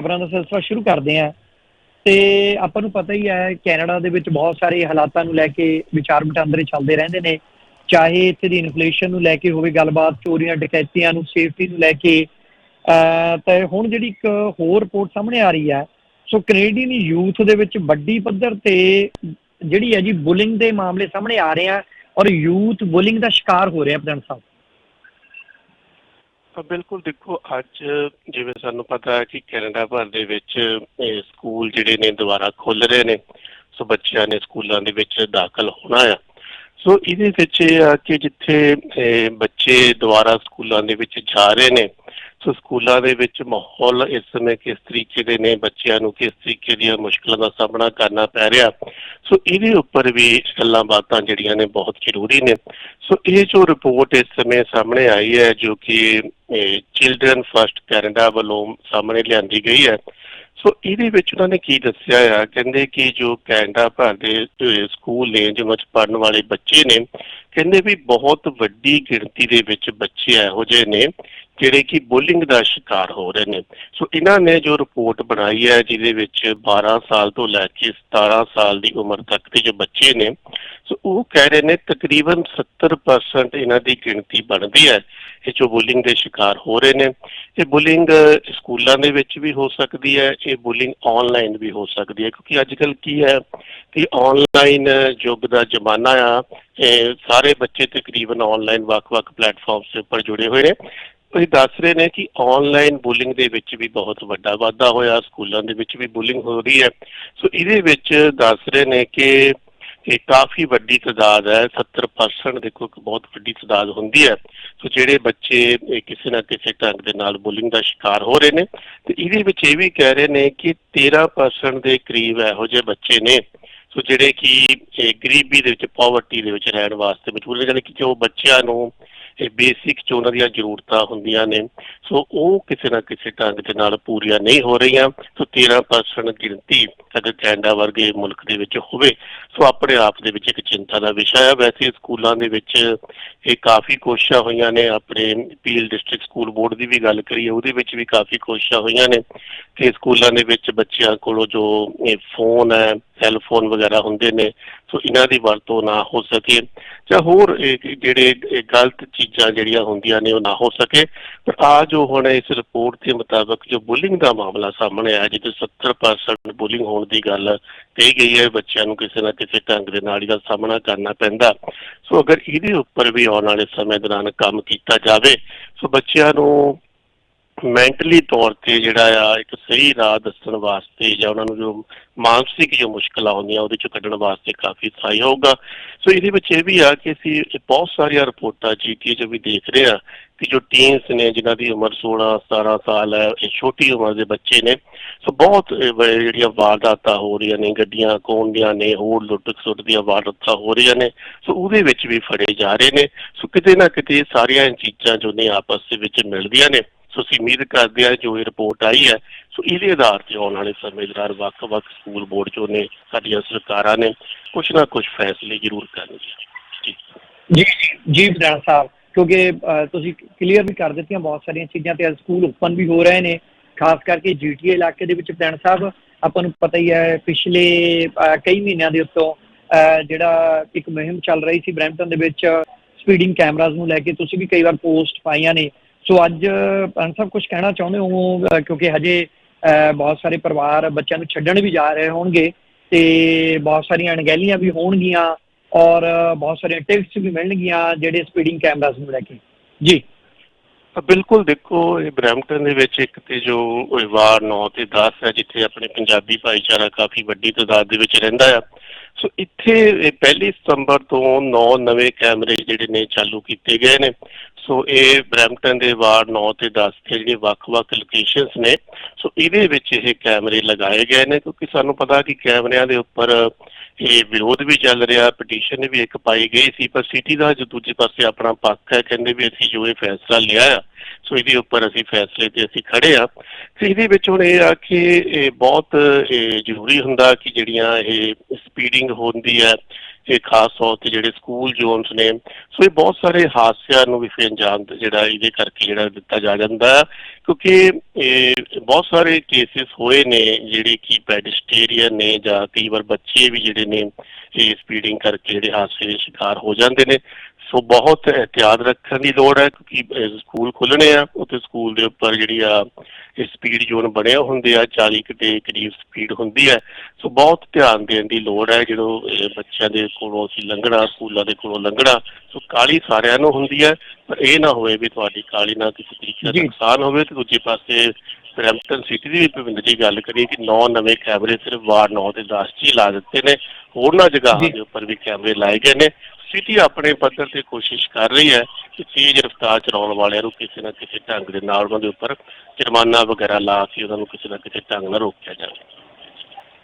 ਖਬਰਾਂ ਦਾ ਸਿਲਸਿਲਾ ਸ਼ੁਰੂ ਕਰਦੇ ਹਾਂ। ਤੇ ਆਪਾਂ ਨੂੰ ਪਤਾ ਹੀ ਹੈ, ਕੈਨੇਡਾ ਦੇ ਵਿੱਚ ਬਹੁਤ ਸਾਰੇ ਹਾਲਾਤਾਂ ਨੂੰ ਲੈ ਕੇ ਵਿਚਾਰ ਵਟਾਂਦਰੇ ਚੱਲਦੇ ਰਹਿੰਦੇ ਨੇ। ਚਾਹੇ ਇੱਥੇ ਦੀ ਇਨਫਲੇਸ਼ਨ ਨੂੰ ਲੈ ਕੇ ਹੋਵੇ ਗੱਲਬਾਤ, ਚੋਰੀਆਂ, ਡਕੈਤੀਆਂ ਨੂੰ ਸੇਫਟੀ ਨੂੰ ਲੈ ਕੇ, ਅਹ, ਤੇ ਹੁਣ ਜਿਹੜੀ ਇੱਕ ਹੋਰ ਰਿਪੋਰਟ ਸਾਹਮਣੇ ਆ ਰਹੀ ਹੈ, ਸੋ ਕੈਨੇਡੀਅਨ ਯੂਥ ਦੇ ਵਿੱਚ ਵੱਡੀ ਪੱਧਰ ਤੇ ਜਿਹੜੀ ਹੈ ਜੀ ਬੁਲਿੰਗ ਦੇ ਮਾਮਲੇ ਸਾਹਮਣੇ ਆ ਰਹੇ ਆ, ਔਰ ਯੂਥ ਬੁਲਿੰਗ ਦਾ ਸ਼ਿਕਾਰ ਹੋ ਰਿਹਾ ਪ੍ਰਧਾਨ ਸਾਹਿਬ। ਬਿਲਕੁਲ ਦੇਖੋ, ਅੱਜ ਜਿਵੇਂ ਸਾਨੂੰ ਪਤਾ ਹੈ ਕਿ ਕੈਨੇਡਾ ਭਰ ਦੇ ਵਿੱਚ ਸਕੂਲ ਜਿਹੜੇ ਨੇ ਦੁਬਾਰਾ ਖੁੱਲ ਰਹੇ ਨੇ। ਸੋ ਬੱਚਿਆਂ ਨੇ ਸਕੂਲਾਂ ਦੇ ਵਿੱਚ ਦਾਖਲ ਹੋਣਾ ਆ। ਸੋ ਇਹਦੇ ਵਿੱਚ ਇਹ ਆ ਕਿ ਜਿੱਥੇ ਬੱਚੇ ਦੁਬਾਰਾ ਸਕੂਲਾਂ ਦੇ ਵਿੱਚ ਜਾ ਰਹੇ ਨੇ ਸੋ ਸਕੂਲਾਂ ਦੇ ਵਿੱਚ ਮਾਹੌਲ ਇਸ ਸਮੇਂ ਕਿਸ ਤਰੀਕੇ ਦੇ ਨੇ, ਬੱਚਿਆਂ ਨੂੰ ਕਿਸ ਤਰੀਕੇ ਦੀਆਂ ਮੁਸ਼ਕਲਾਂ ਦਾ ਸਾਹਮਣਾ ਕਰਨਾ ਪੈ ਰਿਹਾ। ਸੋ ਇਹਦੇ ਉੱਪਰ ਵੀ ਗੱਲਾਂ ਬਾਤਾਂ ਜਿਹੜੀਆਂ ਨੇ ਬਹੁਤ ਜ਼ਰੂਰੀ ਨੇ। ਸੋ ਇਹ ਜੋ ਰਿਪੋਰਟ ਇਸ ਸਮੇਂ ਸਾਹਮਣੇ ਆਈ ਹੈ, ਜੋ ਕਿ ਚਿਲਡਰਨ ਫਸਟ ਕੈਨੇਡਾ ਵੱਲੋਂ ਸਾਹਮਣੇ ਲਿਆਂਦੀ ਗਈ ਹੈ। ਸੋ ਇਹਦੇ ਵਿੱਚ ਉਹਨਾਂ ਨੇ ਕੀ ਦੱਸਿਆ ਆ? ਕਹਿੰਦੇ ਕਿ ਜੋ ਕੈਨੇਡਾ ਭਰ ਦੇ ਸਕੂਲ ਨੇ ਜਿਨ੍ਹਾਂ ਵਿੱਚ ਪੜਨ ਵਾਲੇ ਬੱਚੇ ਨੇ, ਕਹਿੰਦੇ ਵੀ ਬਹੁਤ ਵੱਡੀ ਗਿਣਤੀ ਦੇ ਵਿੱਚ ਬੱਚੇ ਇਹੋ ਜਿਹੇ ਨੇ, ਜਿਹੜੇ ਕਿ ਬੁਲਿੰਗ ਦਾ ਸ਼ਿਕਾਰ ਹੋ ਰਹੇ ਨੇ। ਸੋ ਇਹਨਾਂ ਨੇ ਜੋ ਰਿਪੋਰਟ ਬਣਾਈ ਹੈ, ਜਿਹਦੇ ਵਿੱਚ 12 ਸਾਲ ਤੋਂ ਲੈ ਕੇ 17 ਸਾਲ ਦੀ ਉਮਰ ਤੱਕ ਦੇ ਜੋ ਬੱਚੇ ਨੇ ਸੋ ਉਹ ਕਹਿ ਰਹੇ ਨੇ ਤਕਰੀਬਨ 70% ਇਹਨਾਂ ਦੀ ਗਿਣਤੀ ਬਣਦੀ ਹੈ। ਇਹ ਜੋ ਬੁਲਿੰਗ ਦੇ ਸ਼ਿਕਾਰ ਹੋ ਰਹੇ ਨੇ। ਇਹ ਬੁਲਿੰਗ ਸਕੂਲਾਂ ਦੇ ਵਿੱਚ ਵੀ ਹੋ ਸਕਦੀ ਹੈ, ਇਹ ਬੁਲਿੰਗ ਆਨਲਾਈਨ ਵੀ ਹੋ ਸਕਦੀ ਹੈ। ਕਿਉਂਕਿ ਅੱਜ ਕੱਲ ਕੀ ਹੈ ਕਿ ਆਨਲਾਈਨ ਯੁੱਗ ਦਾ ਜ਼ਮਾਨਾ ਆ, ਇਹ ਸਾਰੇ ਬੱਚੇ ਤਕਰੀਬਨ ਆਨਲਾਈਨ ਵੱਖ-ਵੱਖ ਪਲੇਟਫਾਰਮਸ ਦੇ ਉੱਪਰ ਜੁੜੇ ਹੋਏ ਨੇ। ਉਹ ਦੱਸ ਰਹੇ ਨੇ ਕਿ ਆਨਲਾਈਨ ਬੁਲਿੰਗ ਦੇ ਵਿੱਚ ਵੀ ਬਹੁਤ ਵੱਡਾ ਵਾਧਾ ਹੋਇਆ, ਸਕੂਲਾਂ ਦੇ ਵਿੱਚ ਵੀ ਬੁਲਿੰਗ ਹੋ ਰਹੀ ਹੈ। ਸੋ ਇਹਦੇ ਵਿੱਚ ਦੱਸ ਰਹੇ ਨੇ ਕਿ ਇਹ ਕਾਫੀ ਵੱਡੀ ਤਾਦਾਦ ਹੈ 70% ਦੇਖੋ ਇੱਕ ਬਹੁਤ ਵੱਡੀ ਤਾਦਾਦ ਹੁੰਦੀ ਹੈ। ਸੋ ਜਿਹੜੇ ਬੱਚੇ ਕਿਸੇ ਨਾ ਕਿਸੇ ਢੰਗ ਦੇ ਨਾਲ ਬੁਲਿੰਗ ਦਾ ਸ਼ਿਕਾਰ ਹੋ ਰਹੇ ਨੇ, ਤੇ ਇਹਦੇ ਵਿੱਚ ਇਹ ਵੀ ਕਹਿ ਰਹੇ ਨੇ ਕਿ 13% ਦੇ ਕਰੀਬ ਇਹੋ ਜਿਹੇ ਬੱਚੇ ਨੇ। ਸੋ ਜਿਹੜੇ ਕਿ ਗਰੀਬੀ ਦੇ ਵਿੱਚ ਪਾਵਰਟੀ ਦੇ ਵਿੱਚ ਰਹਿਣ ਵਾਸਤੇ ਮਜਬੂਰ ਨੇ ਜਾਣੀ ਕਿ ਉਹ ਬੱਚਿਆਂ ਨੂੰ ਇਹ ਬੇਸਿਕ ਜੋ ਉਹਨਾਂ ਦੀਆਂ ਜ਼ਰੂਰਤਾਂ ਹੁੰਦੀਆਂ ਨੇ। ਸੋ ਉਹ ਕਿਸੇ ਨਾ ਕਿਸੇ ਢੰਗ ਦੇ ਨਾਲ ਪੂਰੀਆਂ ਨਹੀਂ ਹੋ ਰਹੀਆਂ। ਸੋ 13% ਗਿਣਤੀ ਅਗਰ ਕੈਨੇਡਾ ਵਰਗੇ ਮੁਲਕ ਦੇ ਵਿੱਚ ਹੋਵੇ। ਸੋ ਆਪਣੇ ਆਪ ਦੇ ਵਿੱਚ ਇੱਕ ਚਿੰਤਾ ਦਾ ਵਿਸ਼ਾ ਹੈ ਵੈਸੇ ਸਕੂਲਾਂ ਦੇ ਵਿੱਚ ਇਹ ਕਾਫੀ ਕੋਸ਼ਿਸ਼ਾਂ ਹੋਈਆਂ ਨੇ, ਆਪਣੇ ਪੀਲ ਡਿਸਟ੍ਰਿਕਟ ਸਕੂਲ ਬੋਰਡ ਦੀ ਵੀ ਗੱਲ ਕਰੀਏ, ਉਹਦੇ ਵਿੱਚ ਵੀ ਕਾਫੀ ਕੋਸ਼ਿਸ਼ਾਂ ਹੋਈਆਂ ਨੇ ਕਿ ਸਕੂਲਾਂ ਦੇ ਵਿੱਚ ਬੱਚਿਆਂ ਕੋਲੋਂ ਜੋ ਫੋਨ ਹੈ ਸੈੱਲ ਫੋਨ ਵਗੈਰਾ ਹੁੰਦੇ ਨੇ, ਸੋ ਇਹਨਾਂ ਦੀ ਵਰਤੋਂ ਨਾ ਹੋ ਸਕੇ ਜਾਂ ਹੋਰ ਜਿਹੜੇ ਗਲਤ ਚੀਜ਼ਾਂ ਜਿਹੜੀਆਂ ਹੁੰਦੀਆਂ ਨੇ ਉਹ ਨਾ ਹੋ ਸਕੇ। ਪਰ ਆ ਜੋ ਹੁਣ ਇਸ ਰਿਪੋਰਟ ਦੇ ਮੁਤਾਬਕ ਜੋ ਬੁਲਿੰਗ ਦਾ ਮਾਮਲਾ ਸਾਹਮਣੇ ਆਇਆ, ਜਿੱਥੇ 70% ਬੁਲਿੰਗ ਹੋਣ ਦੀ ਗੱਲ ਕਹੀ ਗਈ ਹੈ ਬੱਚਿਆਂ ਨੂੰ ਕਿਸੇ ਨਾ ਕਿਸੇ ਢੰਗ ਦੇ ਨਾਲ ਇਹਦਾ ਸਾਹਮਣਾ ਕਰਨਾ ਪੈਂਦਾ। ਸੋ ਅਗਰ ਇਹਦੇ ਉੱਪਰ ਵੀ ਆਉਣ ਵਾਲੇ ਸਮੇਂ ਦੌਰਾਨ ਕੰਮ ਕੀਤਾ ਜਾਵੇ, ਸੋ ਬੱਚਿਆਂ ਨੂੰ ਮੈਂਟਲੀ ਤੌਰ ਤੇ ਜਿਹੜਾ ਆ, ਇੱਕ ਸਹੀ ਰਾਹ ਦੱਸਣ ਵਾਸਤੇ ਜਾਂ ਉਹਨਾਂ ਨੂੰ ਜੋ ਮਾਨਸਿਕ ਜੋ ਮੁਸ਼ਕਲਾਂ ਹੁੰਦੀਆਂ ਉਹਦੇ ਚੋਂ ਕੱਢਣ ਵਾਸਤੇ ਕਾਫੀ ਸਹਾਈ ਹੋਊਗਾ। ਸੋ ਇਹਦੇ ਵਿੱਚ ਇਹ ਵੀ ਆ ਕਿ ਅਸੀਂ ਬਹੁਤ ਸਾਰੀਆਂ ਰਿਪੋਰਟਾਂ ਜੀਟੀ ਜੋ ਵੀ ਦੇਖ ਰਹੇ ਆ ਕਿ ਜੋ ਟੀਨਸ ਨੇ ਜਿਨ੍ਹਾਂ ਦੀ ਉਮਰ 16 17 ਸਾਲ ਹੈ ਇਹ ਛੋਟੀ ਉਮਰ ਦੇ ਬੱਚੇ ਨੇ ਸੋ ਬਹੁਤ ਜਿਹੜੀਆਂ ਵਾਰਦਾਤਾਂ ਹੋ ਰਹੀਆਂ ਨੇ ਗੱਡੀਆਂ ਖੋਹਣ ਨੇ ਹੋਰ ਲੁੱਟ ਖਸੁੱਟ ਦੀਆਂ ਵਾਰਦਾਤਾਂ ਹੋ ਰਹੀਆਂ ਨੇ ਸੋ ਉਹਦੇ ਵਿੱਚ ਵੀ ਫੜੇ ਜਾ ਰਹੇ ਨੇ ਸੋ ਕਿਤੇ ਨਾ ਕਿਤੇ ਸਾਰੀਆਂ ਚੀਜ਼ਾਂ ਜੋ ਨੇ ਆਪਸ ਦੇ ਵਿੱਚ ਮਿਲਦੀਆਂ ਨੇ ਸੋ ਅਸੀਂ ਉਮੀਦ ਕਰਦੇ ਹਾਂ ਜੋ ਇਹ ਰਿਪੋਰਟ ਆਈ ਹੈ ਸੋ ਇਹਦੇ ਆਧਾਰ ਤੇ ਆਉਣ ਵਾਲੇ ਸਮੇਂ ਦੌਰਾਨ ਵੱਖ-ਵੱਖ ਸਕੂਲ ਬੋਰਡ ਜੋ ਨੇ ਸਾਡੀਆਂ ਸਰਕਾਰਾਂ ਨੇ ਕੁਝ ਨਾ ਕੁਝ ਫੈਸਲੇ ਜ਼ਰੂਰ ਕਰਨਗੇ ਜੀ ਜੀ ਜੀ ਪ੍ਰਧਾਨ ਸਾਹਿਬ ਕਿਉਂਕਿ ਤੁਸੀਂ ਕਲੀਅਰ ਵੀ ਕਰ ਦਿੱਤੀਆਂ ਬਹੁਤ ਸਾਰੀਆਂ ਚੀਜ਼ਾਂ ਤੇ ਅੱਜ ਸਕੂਲ ਓਪਨ ਵੀ ਹੋ ਰਹੇ ਨੇ ਖਾਸ ਕਰਕੇ ਜੀਟੀਏ ਇਲਾਕੇ ਦੇ ਵਿੱਚ ਪ੍ਰਧਾਨ ਸਾਹਿਬ ਆਪਾਂ ਨੂੰ ਪਤਾ ਹੀ ਹੈ ਪਿਛਲੇ ਕਈ ਮਹੀਨਿਆਂ ਦੇ ਉੱਤੋਂ ਜਿਹੜਾ ਇੱਕ ਮੁਹਿੰਮ ਚੱਲ ਰਹੀ ਸੀ ਬ੍ਰੈਂਪਟਨ ਦੇ ਵਿੱਚ ਸਪੀਡਿੰਗ ਕੈਮਰਾਜ਼ ਨੂੰ ਲੈ ਕੇ ਤੁਸੀਂ ਵੀ ਕਈ ਵਾਰ ਪੋਸਟ ਪਾਈਆਂ ਨੇ। ਸੋ ਅੱਜ ਪ੍ਰਧਾਨ ਸਾਹਿਬ ਕੁਝ ਕਹਿਣਾ ਚਾਹੁੰਦੇ ਹੋ? ਕਿਉਂਕਿ ਹਜੇ ਅਹ, ਬਹੁਤ ਸਾਰੇ ਪਰਿਵਾਰ ਬੱਚਿਆਂ ਨੂੰ ਛੱਡਣ ਵੀ ਜਾ ਰਹੇ ਹੋਣਗੇ ਤੇ ਬਹੁਤ ਸਾਰੀਆਂ ਅਣਗਹਿਲੀਆਂ ਵੀ ਹੋਣਗੀਆਂ। ਔਰ ਬਹੁਤ ਸਾਰੇ ਟਿਕਟਸ ਵੀ ਮਿਲਣਗੀਆਂ ਜਿਹੜੇ ਸਪੀਡਿੰਗ ਕੈਮਰਾਜ਼ ਨੂੰ ਲੈ ਕੇ। ਜੀ। ਬਿਲਕੁਲ ਦੇਖੋ, ਇਹ ਬ੍ਰੈਂਪਟਨ ਦੇ ਵਿੱਚ ਇੱਕ ਤੇ ਜੋ ਵਾਰ 9 ਤੇ 10 ਹੈ, ਜਿੱਥੇ ਆਪਣੇ ਪੰਜਾਬੀ ਭਾਈਚਾਰਾ ਕਾਫੀ ਵੱਡੀ ਤਾਦਾਦ ਦੇ ਵਿੱਚ ਰਹਿੰਦਾ ਆ। ਸੋ ਇੱਥੇ, ਇਹ ਪਹਿਲੀ ਸਤੰਬਰ ਤੋਂ 9 ਨਵੇਂ ਕੈਮਰੇ ਜਿਹੜੇ ਨੇ ਚਾਲੂ ਕੀਤੇ ਗਏ ਨੇ। ਸੋ ਇਹ ਬ੍ਰੈਂਪਟਨ ਦੇ ਵਾਰ 9 ਤੇ 10 ਤੇ ਜਿਹੜੇ ਵੱਖ-ਵੱਖ ਲੋਕੇਸ਼ਨਸ ਨੇ। ਸੋ ਇਹਦੇ ਵਿੱਚ ਇਹ ਕੈਮਰੇ ਲਗਾਏ ਗਏ ਨੇ, ਕਿਉਂਕਿ ਸਾਨੂੰ ਪਤਾ ਕਿ ਕੈਮਰਿਆਂ ਦੇ ਉੱਪਰ ਇਹ ਵਿਰੋਧ ਵੀ ਚੱਲ ਰਿਹਾ ਪਟੀਸ਼ਨ ਵੀ ਇੱਕ ਪਾਈ ਗਈ ਸੀ, ਪਰ ਸਿਟੀ ਦਾ ਜੋ ਦੂਜੇ ਪਾਸੇ ਆਪਣਾ ਪੱਖ ਹੈ, ਕਹਿੰਦੇ ਵੀ ਅਸੀਂ ਜੋ ਇਹ ਫੈਸਲਾ ਲਿਆ ਆ ਸੋ ਇਹਦੇ ਉੱਪਰ ਅਸੀਂ ਫੈਸਲੇ ਤੇ ਅਸੀਂ ਖੜੇ ਆ ਤੇ ਇਹਦੇ ਵਿੱਚ ਹੁਣ ਇਹ ਆ ਕਿ ਇਹ ਬਹੁਤ ਜ਼ਰੂਰੀ ਹੁੰਦਾ ਕਿ ਜਿਹੜੀਆਂ ਇਹ ਸਪੀਡਿੰਗ ਹੁੰਦੀ ਹੈ, ਇਹ ਖਾਸ ਤੌਰ ਤੇ ਜਿਹੜੇ ਸਕੂਲ ਜ਼ੋਨਸ ਨੇ, ਸੋ ਇਹ ਬਹੁਤ ਸਾਰੇ ਹਾਦਸਿਆਂ ਨੂੰ ਵੀ ਫਿਰ ਅੰਜਾਮ ਜਿਹੜਾ ਇਹਦੇ ਕਰਕੇ ਜਿਹੜਾ ਦਿੱਤਾ ਜਾ ਜਾਂਦਾ ਹੈ। ਕਿਉਂਕਿ ਇਹ ਬਹੁਤ ਸਾਰੇ ਕੇਸਿਸ ਹੋਏ ਨੇ ਜਿਹੜੇ ਕਿ ਪੈਡਿਸਟੇਰੀਅਨ ਨੇ ਜਾਂ ਕਈ ਵਾਰ ਬੱਚੇ ਵੀ ਜਿਹੜੇ ਨੇ, ਇਹ ਸਪੀਡਿੰਗ ਕਰਕੇ ਜਿਹੜੇ ਹਾਦਸੇ ਦੇ ਸ਼ਿਕਾਰ ਹੋ ਜਾਂਦੇ ਨੇ। ਸੋ ਬਹੁਤ ਇhtiyਾਤ ਰੱਖਣ ਦੀ ਲੋੜ ਹੈ ਕਿਉਂਕਿ ਸਕੂਲ ਖੁੱਲਣੇ ਆ ਉੱਥੇ ਸਕੂਲ ਦੇ ਉੱਪਰ ਜਿਹੜੀ ਆ ਇਹ ਸਪੀਡ ਜ਼ੋਨ ਬਣੇ ਹੁੰਦੇ ਆ 40 ਕੁ ਦੇ ਕਰੀਬ ਸਪੀਡ ਹੁੰਦੀ ਹੈ ਸੋ ਬਹੁਤ ਧਿਆਨ ਦੇਣ ਦੀ ਲੋੜ ਹੈ ਜਦੋਂ ਬੱਚਿਆਂ ਦੇ ਕੋਲੋਂ ਅਸੀਂ ਲੰਘਣਾ ਸਕੂਲਾਂ ਦੇ ਕੋਲੋਂ ਲੰਘਣਾ ਸੋ ਕਾਲੀ ਸਾਰਿਆਂ ਨੂੰ ਹੁੰਦੀ ਹੈ ਪਰ ਇਹ ਨਾ ਹੋਵੇ ਵੀ ਤੁਹਾਡੀ ਕਾਲੀ ਨਾਲ ਕਿਸੇ ਤਰੀਕੇ ਦਾ। ਨੁਕਸਾਨ ਹੋਵੇ ਤੇ ਦੂਜੇ ਪਾਸੇ ਬਰੈਂਪਟਨ ਸਿਟੀ ਦੀ ਵੀ ਭਵਿੰਦਰ ਜੀ ਗੱਲ ਕਰੀਏ ਕਿ 9 ਨਵੇਂ ਕੈਮਰੇ ਸਿਰਫ ਵਾਰ 9 ਤੇ 10 ਚ ਹੀ ਲਾ ਦਿੱਤੇ ਨੇ ਹੋਰਨਾਂ ਜਗ੍ਹਾਵਾਂ ਜੀ। ਦੇ ਉੱਪਰ ਵੀ ਕੈਮਰੇ ਲਾਏ ਗਏ ਨੇ ਸਿਟੀ ਆਪਣੇ ਪੱਧਰ ਤੇ ਕੋਸ਼ਿਸ਼ ਕਰ ਰਹੀ ਹੈ ਕਿ ਤੇਜ਼ ਰਫ਼ਤਾਰ ਚਲਾਉਣ ਵਾਲਿਆਂ ਨੂੰ ਕਿਸੇ ਨਾ ਕਿਸੇ ਢੰਗ ਦੇ ਨਾਲ ਉਹਨਾਂ ਦੇ ਉੱਪਰ ਜੁਰਮਾਨਾ ਵਗੈਰਾ ਲਾ ਕੇ ਉਹਨਾਂ ਨੂੰ ਕਿਸੇ ਨਾ ਕਿਸੇ ਢੰਗ ਨਾਲ ਰੋਕਿਆ ਜਾਵੇ।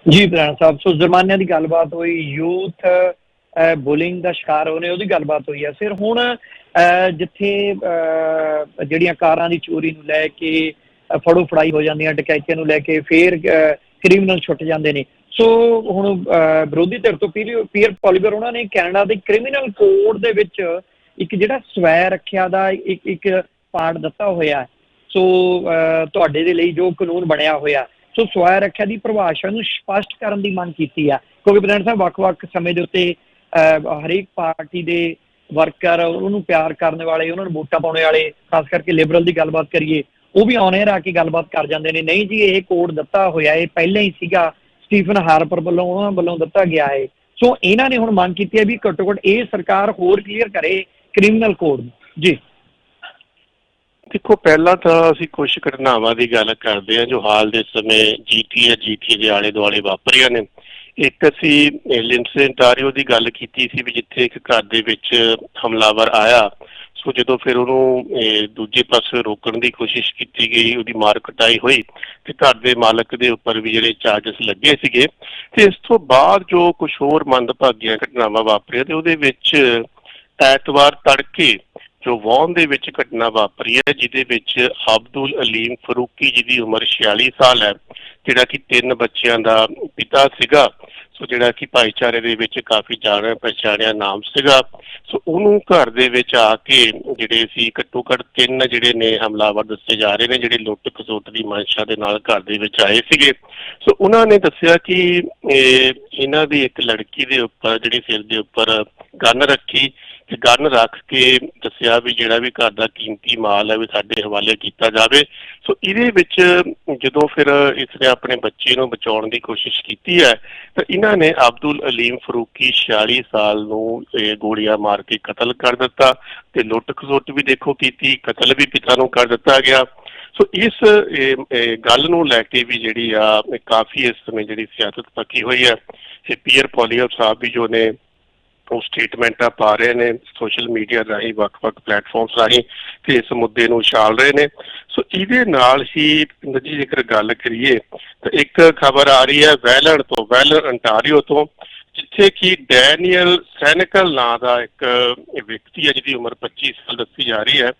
ਜੀ ਪ੍ਰਧਾਨ ਸਾਹਿਬ, ਸੋ ਜੁਰਮਾਨਿਆਂ ਦੀ ਗੱਲਬਾਤ ਹੋਈ, ਯੂਥ ਬੁਲਿੰਗ ਦਾ ਸ਼ਿਕਾਰ ਹੋਣੇ ਉਹਦੀ ਗੱਲਬਾਤ ਹੋਈ ਹੈ। ਫਿਰ ਹੁਣ ਜਿੱਥੇ ਜਿਹੜੀਆਂ ਕਾਰਾਂ ਦੀ ਚੋਰੀ ਨੂੰ ਲੈ ਕੇ ਫੜੋ ਫੜਾਈ ਹੋ ਜਾਂਦੀਆਂ ਡਕੈਤੀਆਂ ਨੂੰ ਲੈ ਕੇ, ਫੇਰ ਕ੍ਰਿਮੀਨਲ ਛੁੱਟ ਜਾਂਦੇ ਨੇ। ਸੋ ਹੁਣ ਅਹ, ਵਿਰੋਧੀ ਧਿਰ ਤੋਂ ਪੀਰ ਪੀਅਰ ਪੋਲੀਵਰ ਉਹਨਾਂ ਨੇ ਕੈਨੇਡਾ ਦੇ ਕ੍ਰਿਮੀਨਲ ਕੋਡ ਦੇ ਵਿੱਚ ਇੱਕ ਜਿਹੜਾ ਸਵੈ ਰੱਖਿਆ ਦਾ ਇੱਕ ਇੱਕ ਪਾਰਟ ਦਿੱਤਾ ਹੋਇਆ ਸੋ ਅਹ, ਤੁਹਾਡੇ ਦੇ ਲਈ ਜੋ ਕਾਨੂੰਨ ਬਣਿਆ ਹੋਇਆ ਸੋ ਸਵੈ ਰੱਖਿਆ ਦੀ ਪਰਿਭਾਸ਼ਾ ਨੂੰ ਸਪਸ਼ਟ ਕਰਨ ਦੀ ਮੰਗ ਕੀਤੀ ਆ ਕਿਉਂਕਿ ਪ੍ਰਧਾਨ ਸਾਹਿਬ ਵੱਖ-ਵੱਖ ਸਮੇਂ ਦੇ ਉੱਤੇ ਅਹ, ਹਰੇਕ ਪਾਰਟੀ ਦੇ ਵਰਕਰ ਉਹਨੂੰ ਪਿਆਰ ਕਰਨ ਵਾਲੇ ਉਹਨਾਂ ਨੂੰ ਵੋਟਾਂ ਪਾਉਣ ਵਾਲੇ ਖਾਸ ਕਰਕੇ ਲਿਬਰਲ ਦੀ ਗੱਲਬਾਤ ਕਰੀਏ ਉਹ ਵੀ ਆਨ ਆ ਕੇ ਗੱਲਬਾਤ ਕਰ ਜਾਂਦੇ ਨੇ ਨਹੀਂ ਜੀ ਇਹ ਕੋਡ ਦਿੱਤਾ ਹੋਇਆ ਇਹ ਪਹਿਲਾਂ ਹੀ ਸੀਗਾ। ਸਟੀਫਨ ਹਾਰਪਰ ਵੱਲੋਂ, ਉਹਨਾਂ ਵੱਲੋਂ ਦਿੱਤਾ ਗਿਆ ਹੈ। ਸੋ ਇਹਨਾਂ ਨੇ ਹੁਣ ਮੰਗ ਕੀਤੀ ਹੈ ਵੀ ਘੱਟੋ ਘੱਟ ਇਹ ਸਰਕਾਰ ਹੋਰ ਕਲੀਅਰ ਕਰੇ ਕ੍ਰਿਮੀਨਲ ਕੋਡ ਨੂੰ। ਜੀ। ਦੇਖੋ, ਪਹਿਲਾਂ ਤਾਂ ਅਸੀਂ ਕੁਝ ਘਟਨਾਵਾਂ ਦੀ ਗੱਲ ਕਰਦੇ ਹਾਂ ਜੋ ਹਾਲ ਦੇ ਸਮੇਂ ਜੀਟੀ ਜੀਟੀ ਦੇ ਆਲੇ ਦੁਆਲੇ ਵਾਪਰੀਆਂ ਨੇ। ਇੱਕ ਅਸੀਂ ਲਿੰਸਨ ਦੀ ਗੱਲ ਕੀਤੀ ਸੀ ਵੀ ਜਿੱਥੇ ਇੱਕ ਘਰ ਦੇ ਵਿੱਚ ਹਮਲਾਵਰ ਆਇਆ। ਸੋ ਜਦੋਂ ਫਿਰ ਉਹਨੂੰ ਦੂਜੇ ਪਾਸੇ ਰੋਕਣ ਦੀ ਕੋਸ਼ਿਸ਼ ਕੀਤੀ ਗਈ, ਉਹਦੀ ਮਾਰ ਕਟਾਈ ਹੋਈ ਤੇ ਘਰ ਦੇ ਮਾਲਕ ਦੇ ਉੱਪਰ ਵੀ ਜਿਹੜੇ ਚਾਰजेस ਲੱਗੇ ਸੀਗੇ ਤੇ ਇਸ ਤੋਂ ਬਾਅਦ ਜੋ ਕੁਝ ਹੋਰ ਮੰਦਭਾਗੀਆਂ ਘਟਨਾਵਾਂ ਵਾਪਰੀਆਂ ਤੇ ਉਹਦੇ ਵਿੱਚ ਐਤਵਾਰ ਤੜਕੇ ਜੋ ਵੌਨ ਦੇ ਵਿੱਚ ਘਟਨਾ ਵਾਪਰੀ ਹੈ, ਜਿਹਦੇ ਵਿੱਚ ਅਬਦੁਲ ਅਲੀਮ ਫਰੂਕੀ ਜਿਹਦੀ ਉਮਰ 46 ਸਾਲ ਹੈ, ਜਿਹੜਾ ਕਿ ਤਿੰਨ ਬੱਚਿਆਂ ਦਾ ਪਿਤਾ ਸੀਗਾ। ਸੋ ਜਿਹੜਾ ਕਿ ਭਾਈਚਾਰੇ ਦੇ ਵਿੱਚ ਕਾਫੀ ਜਾਣਿਆ ਪਛਾਣਿਆ ਨਾਮ ਸੀਗਾ। ਸੋ ਉਹਨੂੰ ਘਰ ਦੇ ਵਿੱਚ ਆ ਕੇ ਜਿਹੜੇ ਸੀ ਘੱਟੋ ਘੱਟ ਤਿੰਨ ਜਿਹੜੇ ਨੇ ਹਮਲਾਵਰ ਦੱਸੇ ਜਾ ਰਹੇ ਨੇ, ਜਿਹੜੇ ਲੁੱਟ ਖਸੁੱਟ ਦੀ ਮੰਸ਼ਾ ਦੇ ਨਾਲ ਘਰ ਦੇ ਵਿੱਚ ਆਏ ਸੀਗੇ। ਸੋ ਉਹਨਾਂ ਨੇ ਦੱਸਿਆ ਕਿ ਇਹਨਾਂ ਦੀ ਇੱਕ ਲੜਕੀ ਦੇ ਉੱਪਰ, ਜਿਹੜੀ ਸਿਰ ਦੇ ਉੱਪਰ ਗਨ ਰੱਖੀ ਤੇ ਗਨ ਰੱਖ ਕੇ ਦੱਸਿਆ ਵੀ ਜਿਹੜਾ ਵੀ ਘਰ ਦਾ ਕੀਮਤੀ ਮਾਲ ਹੈ ਵੀ ਸਾਡੇ ਹਵਾਲੇ ਕੀਤਾ ਜਾਵੇ। ਸੋ ਇਹਦੇ ਵਿੱਚ ਜਦੋਂ ਫਿਰ ਇਸਨੇ ਆਪਣੇ ਬੱਚੇ ਨੂੰ ਬਚਾਉਣ ਦੀ ਕੋਸ਼ਿਸ਼ ਕੀਤੀ ਹੈ, ਤਾਂ ਇਹਨਾਂ ਨੇ ਅਬਦੁਲ ਅਲੀਮ ਫਰੂਕੀ 46 ਸਾਲ ਨੂੰ ਗੋਲੀਆਂ ਮਾਰ ਕੇ ਕਤਲ ਕਰ ਦਿੱਤਾ ਤੇ ਲੁੱਟ ਖਸੁੱਟ ਵੀ ਦੇਖੋ ਕੀਤੀ, ਕਤਲ ਵੀ ਪਿਤਾ ਨੂੰ ਕਰ ਦਿੱਤਾ ਗਿਆ। ਸੋ ਇਸ ਗੱਲ ਨੂੰ ਲੈ ਕੇ ਵੀ ਜਿਹੜੀ ਆ ਕਾਫੀ ਇਸ ਸਮੇਂ ਜਿਹੜੀ ਸਿਆਸਤ ਪੱਕੀ ਹੋਈ ਹੈ। ਇਹ ਪੀਅਰ ਪੋਲੀਅਰ ਸਾਹਿਬ ਵੀ ਜੋ ਨੇ ਉਹ ਸਟੇਟਮੈਂਟਾਂ ਪਾ ਰਹੇ ਨੇ ਸੋਸ਼ਲ ਮੀਡੀਆ ਰਾਹੀਂ, ਵੱਖ-ਵੱਖ ਪਲੇਟਫਾਰਮਸ ਰਾਹੀਂ ਤੇ ਇਸ ਮੁੱਦੇ ਨੂੰ ਉਛਾਲ ਰਹੇ ਨੇ। ਸੋ ਇਹਦੇ ਨਾਲ ਹੀ ਜੀ ਜੇਕਰ ਗੱਲ ਕਰੀਏ, ਤਾਂ ਇੱਕ ਖਬਰ ਆ ਰਹੀ ਹੈ ਵੈਲਨ ਤੋਂ ਵੈਲਨ ਅੰਟਾਰੀਓ ਤੋਂ, ਜਿੱਥੇ ਕਿ ਡੈਨੀਅਲ ਸੈਨਿਕਲ ਨਾਂ ਦਾ ਇੱਕ ਵਿਅਕਤੀ ਹੈ, ਜਿਹਦੀ ਉਮਰ 25 ਸਾਲ ਦੱਸੀ ਜਾ ਰਹੀ ਹੈ।